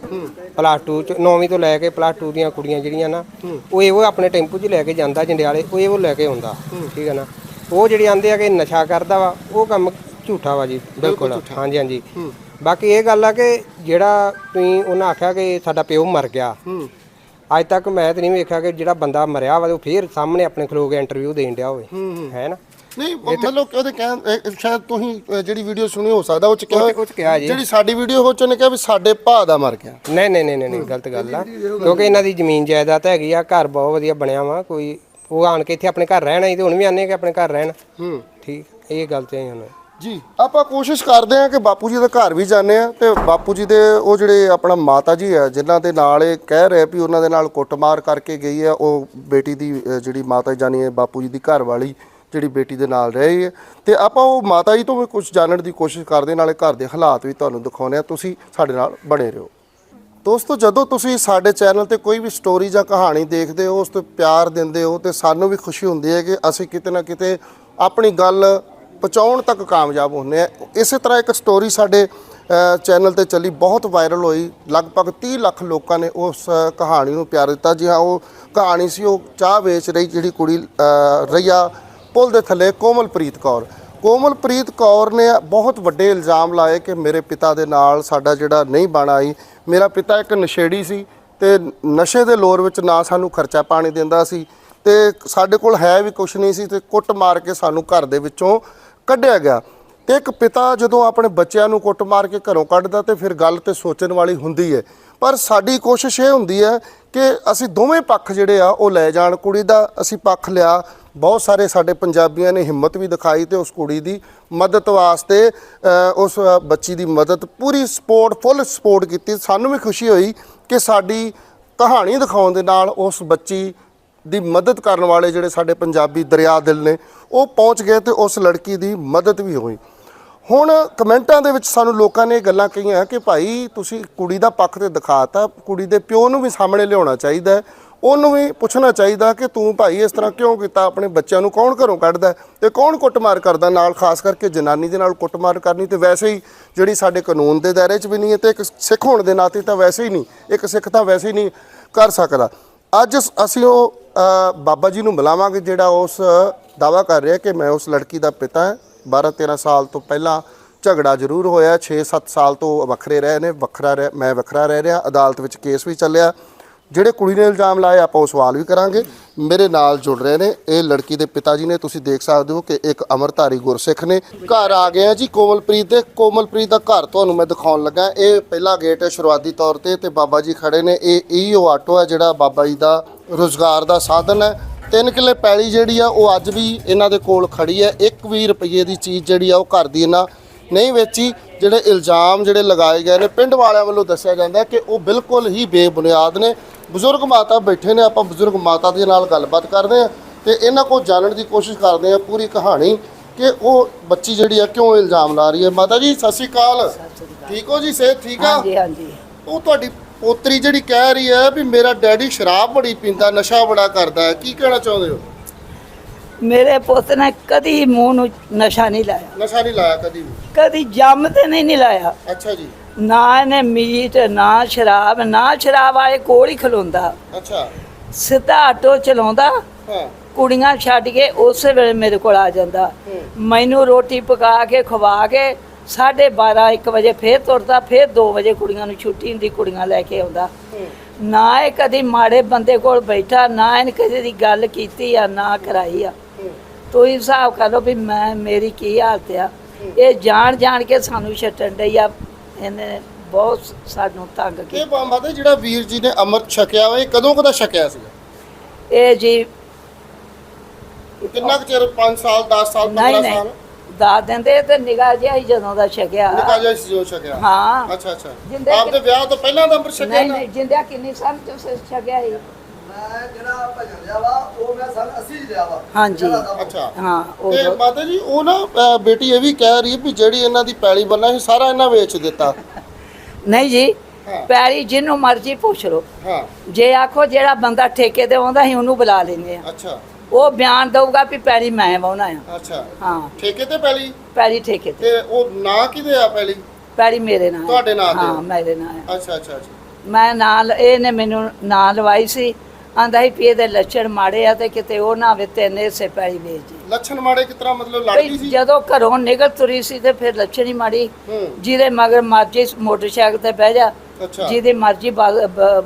ਪਲੱਸ 2 ਚ 9ਵੀਂ ਤੋਂ ਲੈ ਕੇ ਪਲੱਸ 2 ਦੀਆਂ ਕੁੜੀਆਂ ਜਿਹੜੀਆਂ ਨਾ ਉਹ ਇਹੋ ਆਪਣੇ ਟੈਂਪੂ 'ਚ ਲੈ ਕੇ ਜਾਂਦਾ ਜੰਡਿਆਲੇ ਉਹ ਇਹੋ ਲੈ ਕੇ ਆਉਂਦਾ। ਠੀਕ ਹੈ ਨਾ? ਉਹ ਜਿਹੜੇ ਆਂਦੇ ਆ ਕਿ ਨਸ਼ਾ ਕਰਦਾ ਵਾ ਉਹ ਕੰਮ ਝੂਠਾ ਵਾ ਜੀ ਬਿਲਕੁਲ ਹਾਂਜੀ ਹਾਂਜੀ। ਬਾਕੀ ਇਹ ਗੱਲ ਆ ਕਿ ਜਿਹੜਾ ਤੁਸੀਂ ਉਹਨਾਂ ਆਖਿਆ ਕਿ ਸਾਡਾ ਪਿਓ ਮਰ ਗਿਆ। ਅੱਜ ਤੱਕ ਮੈਂ ਤੇ ਨਹੀਂ ਵੇਖਿਆ ਕਿ ਜਿਹੜਾ ਬੰਦਾ ਮਰਿਆ ਵਾ ਉਹ ਫੇਰ ਸਾਹਮਣੇ ਆਪਣੇ ਖਲੋ ਕੇ ਇੰਟਰਵਿਊ ਦੇਣ ਡਿਆ ਹੋਵੇ। ਹੈ ਨਾ?
ਨਹੀਂ ਮਤਲਬ ਉਹਦੇ ਕਹਿਣ ਸ਼ਾਇਦ ਤੁਸੀਂ ਜਿਹੜੀ ਵੀਡੀਓ ਸੁਣੀ ਹੋ ਸਕਦਾ ਉਹ ਚ ਕਿਹਾ। ਜਿਹੜੀ ਸਾਡੀ ਵੀਡੀਓ ਹੋ ਚ ਉਹਨੇ ਕਿਹਾ ਵੀ ਸਾਡੇ ਭਾ ਦਾ ਮਰ ਗਿਆ।
ਨਹੀਂ ਨਹੀਂ ਨਹੀਂ ਨਹੀਂ ਗਲਤ ਗੱਲ ਆ। ਕਿਉਂਕਿ ਇਹਨਾਂ ਦੀ ਜ਼ਮੀਨ ਜਾਇਦਾਦ ਹੈਗੀ ਆ ਘਰ ਬਹੁਤ ਵਧੀਆ ਬਣਿਆ ਵਾ ਕੋਈ ਉਹ ਆਣ ਕੇ ਇੱਥੇ ਆਪਣੇ ਘਰ ਰਹਿਣਾ ਹੀ ਤੇ ਹੁਣ ਵੀ ਆਨੇ ਕਿ ਆਪਣੇ ਘਰ ਰਹਿਣ।
ਹੂੰ।
ਠੀਕ ਇਹ ਗੱਲ ਤੇ ਹੁਣ
ਜੀ ਆਪਾਂ ਕੋਸ਼ਿਸ਼ ਕਰਦੇ ਹਾਂ ਕਿ ਬਾਪੂ ਜੀ ਦੇ ਘਰ ਵੀ ਜਾਂਦੇ ਆ ਤੇ ਬਾਪੂ ਜੀ ਦੇ ਉਹ ਜਿਹੜੇ ਆਪਣਾ ਮਾਤਾ ਜੀ ਆ ਜਿਨ੍ਹਾਂ ਦੇ ਨਾਲ ਇਹ ਕਹਿ ਰਹੇ ਵੀ ਉਹਨਾਂ ਦੇ ਨਾਲ ਕੁੱਟਮਾਰ ਕਰਕੇ ਗਈ ਹੈ ਉਹ ਬੇਟੀ ਦੀ ਅ, ਜਿਹੜੀ ਮਾਤਾ ਜਾਨੀ ਹੈ ਬਾਪੂ ਜੀ ਦੀ ਘਰ ਵਾਲੀ ਜਿਹੜੀ ਬੇਟੀ ਦੇ ਨਾਲ ਰਹੀ ਹੈ। ਤੇ ਆਪਾਂ ਉਹ ਮਾਤਾ ਜੀ ਤੋਂ ਵੀ ਕੁਝ ਜਾਣਨ ਦੀ ਕੋਸ਼ਿਸ਼ ਕਰਦੇ ਨਾਲੇ ਘਰ ਦੇ ਹਾਲਾਤ ਵੀ ਤੁਹਾਨੂੰ ਦਿਖਾਉਂਦੇ ਆ ਤੁਸੀਂ ਸਾਡੇ ਨਾਲ ਬਣੇ ਰਹੋ। ਦੋਸਤੋ ਜਦੋਂ ਤੁਸੀਂ ਸਾਡੇ ਚੈਨਲ ਤੇ ਕੋਈ ਵੀ ਸਟੋਰੀ ਜਾਂ ਕਹਾਣੀ ਦੇਖਦੇ ਹੋ ਉਸ ਤੇ ਪਿਆਰ ਦਿੰਦੇ ਹੋ ਤੇ ਸਾਨੂੰ ਵੀ ਖੁਸ਼ੀ ਹੁੰਦੀ ਹੈ ਕਿ ਅਸੀਂ ਕਿਤੇ ਨਾ ਕਿਤੇ ਆਪਣੀ ਗੱਲ ਪਹੁੰਚਾਉਣ ਤੱਕ ਕਾਮਯਾਬ ਹੁੰਦੇ ਆ। ਇਸੇ ਤਰ੍ਹਾਂ ਇੱਕ ਸਟੋਰੀ ਸਾਡੇ ਚੈਨਲ ਤੇ ਚੱਲੀ ਬਹੁਤ ਵਾਇਰਲ ਹੋਈ। ਲਗਭਗ 30 ਲੱਖ ਲੋਕਾਂ ਨੇ ਉਸ ਕਹਾਣੀ ਨੂੰ ਪਿਆਰ ਦਿੱਤਾ। ਜੀ ਹਾਂ ਉਹ ਕਹਾਣੀ ਸੀ ਉਹ ਚਾਹ ਵੇਚ ਰਹੀ ਜਿਹੜੀ ਕੁੜੀ ਅ, ਰਈਆ ਪੁਲ ਦੇ ਥੱਲੇ ਕੋਮਲਪ੍ਰੀਤ ਕੌਰ। ਕੋਮਲਪ੍ਰੀਤ ਕੌਰ ਨੇ ਬਹੁਤ ਵੱਡੇ ਇਲਜ਼ਾਮ ਲਾਏ ਕਿ ਮੇਰੇ ਪਿਤਾ ਦੇ ਨਾਲ ਸਾਡਾ ਜਿਹੜਾ ਨਹੀਂ ਬਣ ਆਈ ਮੇਰਾ ਪਿਤਾ ਇੱਕ ਨਸ਼ੇੜੀ ਸੀ ਤੇ ਨਸ਼ੇ ਦੇ ਲੋਰ ਵਿੱਚ ਨਾ ਸਾਨੂੰ ਖਰਚਾ ਪਾਣੀ ਦਿੰਦਾ ਸੀ ਤੇ ਸਾਡੇ ਕੋਲ ਹੈ ਵੀ ਕੁਝ ਨਹੀਂ ਸੀ ਤੇ ਕੁੱਟ ਮਾਰ ਕੇ ਸਾਨੂੰ ਘਰ ਦੇ ਵਿੱਚੋਂ ਕੱਢਿਆ ਗਿਆ ਤੇ ਇੱਕ ਪਿਤਾ ਜਦੋਂ ਆਪਣੇ ਬੱਚਿਆਂ ਨੂੰ ਕੁੱਟ ਮਾਰ ਕੇ ਘਰੋਂ ਕੱਢਦਾ ਤੇ ਫਿਰ ਗੱਲ ਤੇ ਸੋਚਣ ਵਾਲੀ ਹੁੰਦੀ ਹੈ ਪਰ ਸਾਡੀ ਕੋਸ਼ਿਸ਼ ਇਹ ਹੁੰਦੀ ਹੈ ਕਿ ਅਸੀਂ ਦੋਵੇਂ ਪੱਖ ਜਿਹੜੇ ਆ, ਉਹ ਲੈ ਜਾਣ। ਕੁੜੀ ਦਾ ਅਸੀਂ ਪੱਖ ਲਿਆ। ਬਹੁਤ ਸਾਰੇ ਸਾਡੇ ਪੰਜਾਬੀਆਂ ਨੇ ਹਿੰਮਤ ਵੀ ਦਿਖਾਈ ਤੇ ਉਸ ਕੁੜੀ ਦੀ ਮਦਦ ਵਾਸਤੇ ਉਸ ਬੱਚੀ ਦੀ ਮਦਦ ਪੂਰੀ ਸਪੋਰਟ, ਫੁੱਲ ਸਪੋਰਟ ਕੀਤੀ। ਸਾਨੂੰ ਵੀ ਖੁਸ਼ੀ ਹੋਈ ਕਿ ਸਾਡੀ ਕਹਾਣੀ ਦਿਖਾਉਣ ਦੇ ਨਾਲ ਉਸ ਬੱਚੀ ਦੀ ਮਦਦ ਕਰਨ ਵਾਲੇ ਜਿਹੜੇ ਸਾਡੇ ਪੰਜਾਬੀ ਦਰਿਆ ਦਿਲ ਨੇ, ਉਹ ਪਹੁੰਚ ਗਏ ਤੇ ਉਸ ਲੜਕੀ ਦੀ ਮਦਦ ਵੀ ਹੋਈ। ਹੁਣ ਕਮੈਂਟਾਂ ਦੇ ਵਿੱਚ ਸਾਨੂੰ ਲੋਕਾਂ ਨੇ ਇਹ ਗੱਲਾਂ ਕਹੀਆਂ ਕਿ ਭਾਈ ਤੁਸੀਂ ਕੁੜੀ ਦਾ ਪੱਖ ਤੇ ਦਿਖਾਤਾ, ਕੁੜੀ ਦੇ ਪਿਓ ਨੂੰ ਵੀ ਸਾਹਮਣੇ ਲਿਆਉਣਾ ਚਾਹੀਦਾ ਉਹਨੂੰ ਵੀ ਪੁੱਛਣਾ ਚਾਹੀਦਾ ਕਿ ਤੂੰ ਭਾਈ ਇਸ ਤਰ੍ਹਾਂ ਕਿਉਂ ਕੀਤਾ, ਆਪਣੇ ਬੱਚਿਆਂ ਨੂੰ ਕੌਣ ਘਰੋਂ ਕੱਢਦਾ ਹੈ ਤੇ ਕੌਣ ਕੁੱਟਮਾਰ ਕਰਦਾ ਨਾਲ ਖਾਸ ਕਰਕੇ ਜਨਾਨੀ ਦੇ ਨਾਲ ਕੁੱਟਮਾਰ ਕਰਨੀ ਤੇ ਵੈਸੇ ਹੀ ਜਿਹੜੀ ਸਾਡੇ ਕਾਨੂੰਨ ਦੇ ਦਾਇਰੇ 'ਚ ਵੀ ਨਹੀਂ ਹੈ ਤੇ ਇੱਕ ਸਿੱਖ ਹੋਣ ਦੇ ਨਾਤੇ ਤਾਂ ਵੈਸੇ ਹੀ ਨਹੀਂ, ਇੱਕ ਸਿੱਖ ਤਾਂ ਵੈਸੇ ਹੀ ਨਹੀਂ ਕਰ ਸਕਦਾ। ਅੱਜ ਅਸੀਂ ਉਹ ਬਾਬਾ ਜੀ ਨੂੰ ਬੁਲਾਵਾਂਗੇ ਜਿਹੜਾ ਉਸ ਦਾਵਾ ਕਰ ਰਿਹਾ ਕਿ ਮੈਂ ਉਸ ਲੜਕੀ ਦਾ ਪਿਤਾ ਹਾਂ। 12 13 ਸਾਲ ਤੋਂ ਪਹਿਲਾਂ ਝਗੜਾ ਜ਼ਰੂਰ ਹੋਇਆ 6-7 ਸਾਲ ਤੋਂ ਵੱਖਰੇ ਰਹੇ ਨੇ, ਵੱਖਰਾ ਰਹਿ, ਮੈਂ ਵੱਖਰਾ ਰਹਿ ਰਿਹਾ, ਅਦਾਲਤ ਵਿੱਚ ਕੇਸ ਵੀ ਚੱਲਿਆ। ਜਿਹੜੇ ਕੁੜੀ ਨੇ ਇਲਜ਼ਾਮ ਲਾਏ, ਆਪਾਂ ਉਹ ਸਵਾਲ ਵੀ ਕਰਾਂਗੇ। ਮੇਰੇ ਨਾਲ ਜੁੜ ਰਹੇ ਨੇ, ਇਹ ਲੜਕੀ ਦੇ ਪਿਤਾ ਜੀ ਨੇ, ਤੁਸੀਂ ਦੇਖ ਸਕਦੇ ਹੋ ਕਿ ਇੱਕ ਅਮਰਧਾਰੀ ਗੁਰਸਿੱਖ ਨੇ। ਘਰ ਆ ਗਏ ਆ ਜੀ ਕੋਮਲਪ੍ਰੀਤ ਦੇ। ਕੋਮਲਪ੍ਰੀਤ ਦਾ ਘਰ ਤੁਹਾਨੂੰ ਮੈਂ ਦਿਖਾਉਣ ਲੱਗਾ। ਇਹ ਪਹਿਲਾ ਗੇਟ ਹੈ ਸ਼ੁਰੂਆਤੀ ਤੌਰ ਤੇ ਤੇ ਬਾਬਾ ਜੀ ਖੜੇ ਨੇ। ਇਹ ਇਹੀ ਉਹ ਆਟੋ ਹੈ ਜਿਹੜਾ ਬਾਬਾ ਜੀ ਦਾ ਰੋਜ਼ਗਾਰ ਦਾ ਸਾਧਨ ਹੈ। ਤਿੰਨ ਕਿੱਲੇ ਪੈਲੀ ਜਿਹੜੀ ਆ, ਉਹ ਅੱਜ ਵੀ ਇਹਨਾਂ ਦੇ ਕੋਲ ਖੜੀ ਹੈ। 1 ਵੀ ਰੁਪਏ ਦੀ ਚੀਜ਼ ਜਿਹੜੀ ਆ, ਉਹ ਘਰ ਦੀ ਇਹਨਾਂ ਨਹੀਂ ਵੇਚੀ, ਜਿਹੜੇ ਇਲਜ਼ਾਮ ਜਿਹੜੇ ਲਗਾਏ ਗਏ ਨੇ, ਪਿੰਡ ਵਾਲਿਆਂ ਵੱਲੋਂ ਦੱਸਿਆ ਜਾਂਦਾ ਕਿ ਉਹ ਬਿਲਕੁਲ ਹੀ ਬੇਬੁਨਿਆਦ ਨੇ। ਬਜ਼ੁਰਗ ਮਾਤਾ ਬੈਠੇ ਨੇ ਆਪਾਂ ਬਜ਼ੁਰਗ ਮਾਤਾ ਦੇ ਨਾਲ ਗੱਲਬਾਤ ਕਰਦੇ ਆ ਤੇ ਇਹਨਾਂ ਕੋਲ ਜਾਣਨ ਦੀ ਕੋਸ਼ਿਸ਼ ਕਰਦੇ ਆ ਪੂਰੀ ਕਹਾਣੀ ਕਿ ਉਹ ਬੱਚੀ ਜਿਹੜੀ ਆ ਕਿਉਂ ਇਲਜ਼ਾਮ ਲਾ ਰਹੀ ਹੈ। ਮਾਤਾ ਜੀ ਸਤਿ ਸ਼੍ਰੀ ਅਕਾਲ। ਠੀਕ ਹੋ ਜੀ ਸਿਹਤ ਠੀਕ ਆ?
ਹਾਂਜੀ ਹਾਂਜੀ।
ਉਹ ਤੁਹਾਡੀ ਪੋਤਰੀ ਜਿਹੜੀ ਕਹਿ ਰਹੀ ਹੈ ਵੀ ਮੇਰਾ ਡੈਡੀ ਸ਼ਰਾਬ ਬੜੀ ਪੀਂਦਾ ਨਸ਼ਾ ਬੜਾ ਕਰਦਾ ਹੈ। ਕੀ ਕਹਿਣਾ ਚਾਹੁੰਦੇ ਹੋ?
ਮੇਰੇ ਪੁੱਤ ਨੇ ਕਦੀ ਮੂੰਹ ਨੂੰ ਨਸ਼ਾ ਨਹੀਂ ਲਾਇਆ।
ਨਸ਼ਾ ਨਹੀਂ ਲਾਇਆ ਕਦੀ ਵੀ?
ਕਦੀ ਜੰਮ ਤੇ ਨਹੀਂ ਨਹੀਂ ਲਾਇਆ।
ਅੱਛਾ ਜੀ।
ਨਾ ਇਹਨੇ ਮੀਟ ਨਾ ਸ਼ਰਾਬ ਨਾ ਸ਼ਰਾਬ ਆਏ ਕੋਲ ਹੀ ਖਲੋਂਦਾ।
ਅੱਛਾ।
ਸਿੱਧਾ ਆਟੋ ਚਲਾਉਂਦਾ।
ਹਾਂ।
ਕੁੜੀਆਂ ਛੱਡ ਕੇ ਉਸੇ ਵੇਲੇ ਮੇਰੇ ਕੋਲ ਆ ਜਾਂਦਾ। ਮੈਨੂੰ ਰੋਟੀ ਪਕਾ ਕੇ ਖਵਾ ਕੇ 12:30 1 ਵਜੇ ਫੇਰ ਤੁਰਦਾ ਫੇਰ 2 ਵਜੇ ਕੁੜੀਆਂ ਨੂੰ ਛੁੱਟੀ ਹੁੰਦੀ ਕੁੜੀਆਂ ਲੈ ਕੇ ਆਉਂਦਾ। ਨਾ ਇਹ ਕਦੀ ਮਾੜੇ ਬੰਦੇ ਕੋਲ ਬੈਠਾ ਨਾ ਇਹਨੇ ਕਿਸੇ ਦੀ ਗੱਲ ਕੀਤੀ ਆ ਨਾ ਕਰਾਈ ਆ। ਤੁਸੀਂ ਹਿਸਾਬ ਕਰ ਲਓ ਵੀ ਮੈਂ ਮੇਰੀ ਕੀ ਹਾਲਤ ਆ। ਇਹ ਜਾਣ ਜਾਣ ਕੇ ਸਾਨੂੰ ਛੱਟਣ ਡਈ ਆ। ਇਹਨੇ ਬਹੁਤ ਸਾਨੂੰ ਤੰਗ
ਇਹ
ਕੀਤਾ
ਮਾਤਾ ਜਿਹੜਾ ਵੀਰ ਜੀ ਨੇ ਅੰਮ੍ਰਿਤ ਛਕਿਆ ਵਾ ਇਹ ਕਦੋਂ ਕਦਾ ਛਕਿਆ ਸੀ
ਇਹ ਜੀ
ਕਿੰਨਾ ਕੁ ਚਿਰ 5 ਸਾਲ 10 ਸਾਲ 15
ਨਹੀਂ ਨਹੀਂ
ਸਾਲ
ਦੱਸ ਦਿੰਦੇ ਤੇ ਨਿਗਾਹ ਜਿਹਾ ਹੀ ਜਦੋਂ ਦਾ ਛਕਿਆ।
ਨਿਕਾ ਜਿਹਾ ਸੀ ਜੋ ਛਕਿਆ।
ਹਾਂ।
ਅੱਛਾ ਅੱਛਾ।
ਜਿੰਦੇ
ਆਪ ਦੇ ਵਿਆਹ ਤੋਂ ਪਹਿਲਾਂ ਦਾ ਅੰਮ੍ਰਿਤ ਛਕਿਆ
ਨਹੀਂ
ਨਾ?
ਨਹੀਂ ਜਿੰਦਿਆ ਕਿੰਨੀ ਸਾਲ ਚ ਛਕਿਆ ਸੀ।
ਮੈਂ ਜਿਹੜਾ ਭਜਨ ਲਿਆ ਵਾ ਉਹ ਮੈਂ ਸਨ 80 ਲਿਆ ਵਾ।
ਹਾਂਜੀ।
ਅੱਛਾ।
ਹਾਂ
ਤੇ
ਉਹ
ਮਾਤਾ ਜੀ ਉਹ ਨਾ ਅ, ਬੇਟੀ ਇਹ ਵੀ ਕਹਿ ਰਹੀ ਹੈ ਵੀ ਜਿਹੜੀ ਇਹਨਾਂ ਦੀ ਪੈਲੀ ਬੰਨਾ ਸੀ ਸਾਰਾ ਇਹਨਾਂ ਵੇਚ ਦਿੱਤਾ।
ਨਹੀਂ ਜੀ
ਹਾਂ।
ਪੈਰੀ ਜਿਹਨੂੰ ਮਰਜ਼ੀ ਪੁੱਛ ਲਓ।
ਹਾਂ।
ਜੇ ਆਖੋ ਜਿਹੜਾ ਬੰਦਾ ਠੇਕੇ ਤੇ ਆਉਂਦਾ ਸੀ ਉਹਨੂੰ ਬੁਲਾ ਲੈਂਦੇ ਆ।
ਅੱਛਾ।
ਉਹ ਬਿਆਨ ਦਊਗਾ ਵੀ ਪੈਰੀ ਮੈਂ ਵਾਉਣਾ ਆ।
ਅੱਛਾ।
ਹਾਂ।
ਠੇਕੇ ਤੇ ਪੈਲੀ?
ਪੈਰੀ ਠੇਕੇ ਤੇ।
ਤੇ ਉਹ ਨਾਂ ਕਿਹਦੇ ਆ ਪੈਲੀ?
ਪੈਰੀ ਮੇਰੇ ਨਾਲ ਆ।
ਤੁਹਾਡੇ ਨਾਂ ਤੇ?
ਹਾਂ ਮੇਰੇ ਨਾਲ ਆ।
ਅੱਛਾ ਅੱਛਾ ਅੱਛਾ।
ਮੈਂ ਨਾਲ ਇਹਨੇ ਮੈਨੂੰ ਨਾਂ ਲਵਾਈ ਸੀ। ਆਂਦਾ ਸੀ ਵੀ ਇਹਦੇ ਲੱਛਣ ਮਾੜੇ ਆ ਤੇ ਕਿਤੇ ਉਹ ਨਾ ਹੋਵੇ ਤਿੰਨ ਹਿੱਸੇ ਪੈਲੀ ਵੇਚ ਜੀ
ਲੱਛਣ ਮਾੜੇ ਕਿਸ ਤਰ੍ਹਾਂ ਮਤਲਬ ਲੜਦੀ ਸੀ?
ਜਦੋਂ ਘਰੋਂ ਨਿਕਲ ਤੁਰੀ ਸੀ ਤੇ ਫਿਰ ਲੱਛਣ ਹੀ ਮਾੜੀ।
ਹੂੰ।
ਜਿਹਦੇ ਮਗਰ ਮਰਜ਼ੀ ਮੋਟਰਸਾਈਕਲ ਤੇ ਬਹਿ ਜਾ।
ਅੱਛਾ।
ਜਿਹਦੀ ਮਰਜ਼ੀ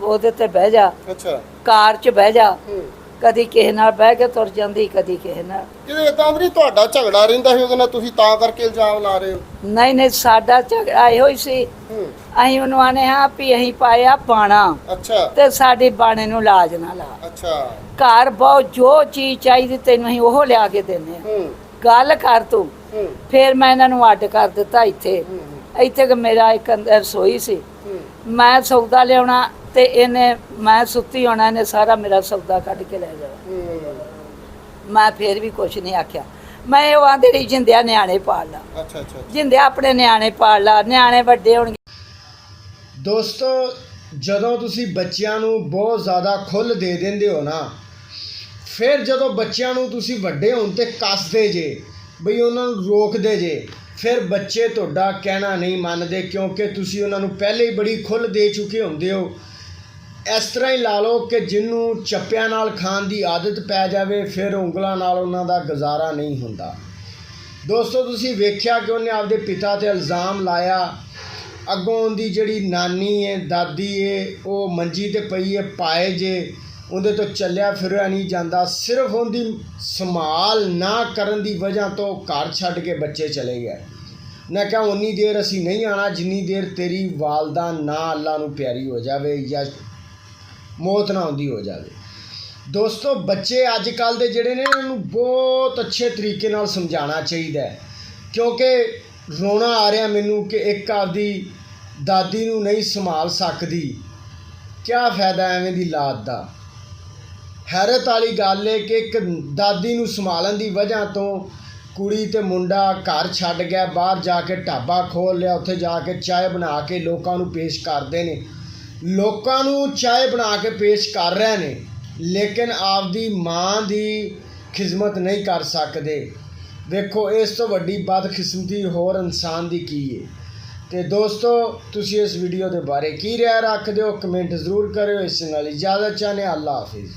ਉਹਦੇ ਤੇ ਬਹਿ ਜਾ।
ਅੱਛਾ।
ਕਾਰ 'ਚ ਬਹਿ ਜਾ।
ਹੂੰ।
ਕਦੀ ਕਿਸੇ ਨਾਲ ਬਹਿ ਕੇ ਤੁਰ ਜਾਂਦੀ ਕਦੀ ਕਿਸੇ ਨਾਲ।
ਕਿਤੇ ਇਦਾਂ ਨਹੀਂ ਤੁਹਾਡਾ ਝਗੜਾ ਰਹਿੰਦਾ ਸੀ ਉਹਦੇ ਨਾਲ ਤੁਸੀਂ ਤਾਂ ਕਰਕੇ ਇਲਜ਼ਾਮ ਲਾ ਰਹੇ ਹੋ।
ਨਹੀਂ ਨਹੀਂ ਸਾਡਾ ਝਗੜਾ ਇਹੋ ਹੀ ਸੀ।
ਹੂੰ।
ਅਸੀਂ ਉਹਨੂੰ ਆਨੇ ਹਾਂ ਵੀ ਅਸੀਂ ਪਾਇਆ ਬਾਣਾ।
ਅੱਛਾ।
ਤੇ ਸਾਡੀ ਬਾਣੇ ਨੂੰ ਲਾਜ ਨਾ ਲਾ।
ਅੱਛਾ।
ਘਰ ਬਹੁਤ ਜੋ ਚੀਜ਼ ਚਾਹੀਦੀ ਤੈਨੂੰ ਅਸੀਂ ਉਹ ਲਿਆ ਕੇ ਦਿੰਦੇ ਆ
ਹੂੰ।
ਗੱਲ ਕਰ ਤੂੰ।
ਹੂੰ।
ਫਿਰ ਮੈਂ ਇਹਨਾਂ ਨੂੰ ਅੱਡ ਕਰ ਦਿੱਤਾ ਇੱਥੇ।
ਹੂੰ,
ਇੱਥੇ ਕਿ ਮੇਰਾ ਇੱਕ ਅੰਦਰ ਰਸੋਈ ਸੀ।
ਹੂੰ।
ਮੈਂ ਸੌਦਾ ਲਿਆਉਣਾ ਤੇ ਇਹਨੇ ਮੈਂ ਸੁੱਤੀ ਹੋਣਾ ਇਹਨੇ ਸਾਰਾ ਮੇਰਾ ਸੌਦਾ ਕੱਢ ਕੇ ਲੈ ਜਾਣਾ। ਮੈਂ ਫਿਰ ਵੀ ਕੁਝ ਨਹੀਂ ਆਖਿਆ। ਮੈਂ ਉਹ ਆਂਦੇ ਰਹੀ ਜਿੰਦਿਆ ਨਿਆਣੇ ਪਾਲ ਲਾ।
ਅੱਛਾ ਅੱਛਾ।
ਜਿੰਦਿਆ ਆਪਣੇ ਨਿਆਣੇ ਪਾਲ ਲਾ ਨਿਆਣੇ ਵੱਡੇ ਹੋਣਗੇ।
ਦੋਸਤੋ ਜਦੋਂ ਤੁਸੀਂ ਬੱਚਿਆਂ ਨੂੰ ਬਹੁਤ ਜ਼ਿਆਦਾ ਖੁੱਲ੍ਹ ਦੇ ਦਿੰਦੇ ਹੋ ਨਾ ਫਿਰ ਜਦੋਂ ਬੱਚਿਆਂ ਨੂੰ ਤੁਸੀਂ ਵੱਡੇ ਹੋਣ ਤੇ ਕੱਸਦੇ ਜੇ ਬਈ ਉਹਨਾਂ ਨੂੰ ਰੋਕਦੇ ਜੇ ਫਿਰ ਬੱਚੇ ਤੁਹਾਡਾ ਕਹਿਣਾ ਨਹੀਂ ਮੰਨਦੇ ਕਿਉਂਕਿ ਤੁਸੀਂ ਉਹਨਾਂ ਨੂੰ ਪਹਿਲੇ ਹੀ ਬੜੀ ਖੁੱਲ੍ਹ ਦੇ ਚੁੱਕੇ ਹੁੰਦੇ ਹੋ। ਇਸ ਤਰ੍ਹਾਂ ਹੀ ਲਾ ਲਓ ਕਿ ਜਿਹਨੂੰ ਚੱਪਿਆਂ ਨਾਲ ਖਾਣ ਦੀ ਆਦਤ ਪੈ ਜਾਵੇ, ਫਿਰ ਉਂਗਲਾਂ ਨਾਲ ਉਹਨਾਂ ਦਾ ਗੁਜ਼ਾਰਾ ਨਹੀਂ ਹੁੰਦਾ। ਦੋਸਤੋ, ਤੁਸੀਂ ਵੇਖਿਆ ਕਿ ਉਹਨੇ ਆਪਦੇ ਪਿਤਾ ਤੇ ਇਲਜ਼ਾਮ ਲਾਇਆ, ਅੱਗੋਂ ਉਹਦੀ ਜਿਹੜੀ ਨਾਨੀ ਹੈ ਦਾਦੀ ਹੈ ਉਹ ਮੰਜੀ ਤੇ ਪਈ ਹੈ ਪਾਏ ਜੇ, ਉਹਦੇ ਤੋਂ ਚੱਲਿਆ ਫਿਰਿਆ ਨਹੀਂ ਜਾਂਦਾ। ਸਿਰਫ ਉਹਦੀ ਸੰਭਾਲ ਨਾ ਕਰਨ ਦੀ ਵਜ੍ਹਾ ਤੋਂ ਘਰ ਛੱਡ ਕੇ ਬੱਚੇ ਚਲੇ ਗਏ। ਮੈਂ ਕਿਹਾ, ਉਨੀ ਦੇਰ ਅਸੀਂ ਨਹੀਂ ਆਣਾ ਜਿੰਨੀ ਦੇਰ ਤੇਰੀ ਵਾਲਦਾ ਨਾ ਅੱਲਾ ਨੂੰ ਪਿਆਰੀ ਹੋ ਜਾਵੇ ਜਾਂ ਮੌਤ ਨਾ ਆਉਂਦੀ ਹੋ ਜਾਵੇ। ਦੋਸਤੋ, ਬੱਚੇ ਅੱਜ ਕੱਲ ਦੇ ਜਿਹੜੇ ਨੇ, ਉਹਨਾਂ ਨੂੰ ਬਹੁਤ ਅੱਛੇ ਤਰੀਕੇ ਨਾਲ ਸਮਝਾਉਣਾ ਚਾਹੀਦਾ ਹੈ। ਕਿਉਂਕਿ ਰੋਣਾ ਆ ਰਿਹਾ ਮੈਨੂੰ ਕਿ ਇੱਕ ਆਪਦੀ ਦਾਦੀ ਨੂੰ ਨਹੀਂ ਸੰਭਾਲ ਸਕਦੀ। ਕਿਆ ਫਾਇਦਾ ਐਵੇਂ ਦੀ ਲਾਤ ਦਾ? ਹੈਰਤ ਵਾਲੀ ਗੱਲ ਹੈ ਕਿ ਇੱਕ ਦਾਦੀ ਨੂੰ ਸੰਭਾਲਣ ਦੀ ਵਜ੍ਹਾ ਤੋਂ ਕੁੜੀ ਤੇ ਮੁੰਡਾ ਘਰ ਛੱਡ ਗਿਆ, ਬਾਹਰ ਜਾ ਕੇ ਢਾਬਾ ਖੋਲ ਲਿਆ, ਉੱਥੇ ਜਾ ਕੇ ਚਾਹ ਬਣਾ ਕੇ ਲੋਕਾਂ ਨੂੰ ਪੇਸ਼ ਕਰਦੇ ਨੇ। ਲੋਕਾਂ ਨੂੰ ਚਾਹ ਬਣਾ ਕੇ ਪੇਸ਼ ਕਰ ਰਹੇ ਨੇ, ਲੇਕਿਨ ਆਪਦੀ ਮਾਂ ਦੀ ਖਿਦਮਤ ਨਹੀਂ ਕਰ ਸਕਦੇ। ਵੇਖੋ, ਇਸ ਤੋਂ ਵੱਡੀ ਬਦਕਿਸਮਤੀ ਹੋਰ ਇਨਸਾਨ ਦੀ ਕੀ ਹੈ ਤੇ ਦੋਸਤੋ, ਤੁਸੀਂ ਇਸ ਵੀਡੀਓ ਦੇ ਬਾਰੇ ਕੀ ਰਾਏ ਰੱਖਦੇ ਹੋ? ਕਮੈਂਟ ਜ਼ਰੂਰ ਕਰਿਓ, ਇਸ ਨਾਲ ਇਜਾਜ਼ਤ ਚਾਹਨੇ ਅੱਲਾ ਹਾਫਿਜ਼।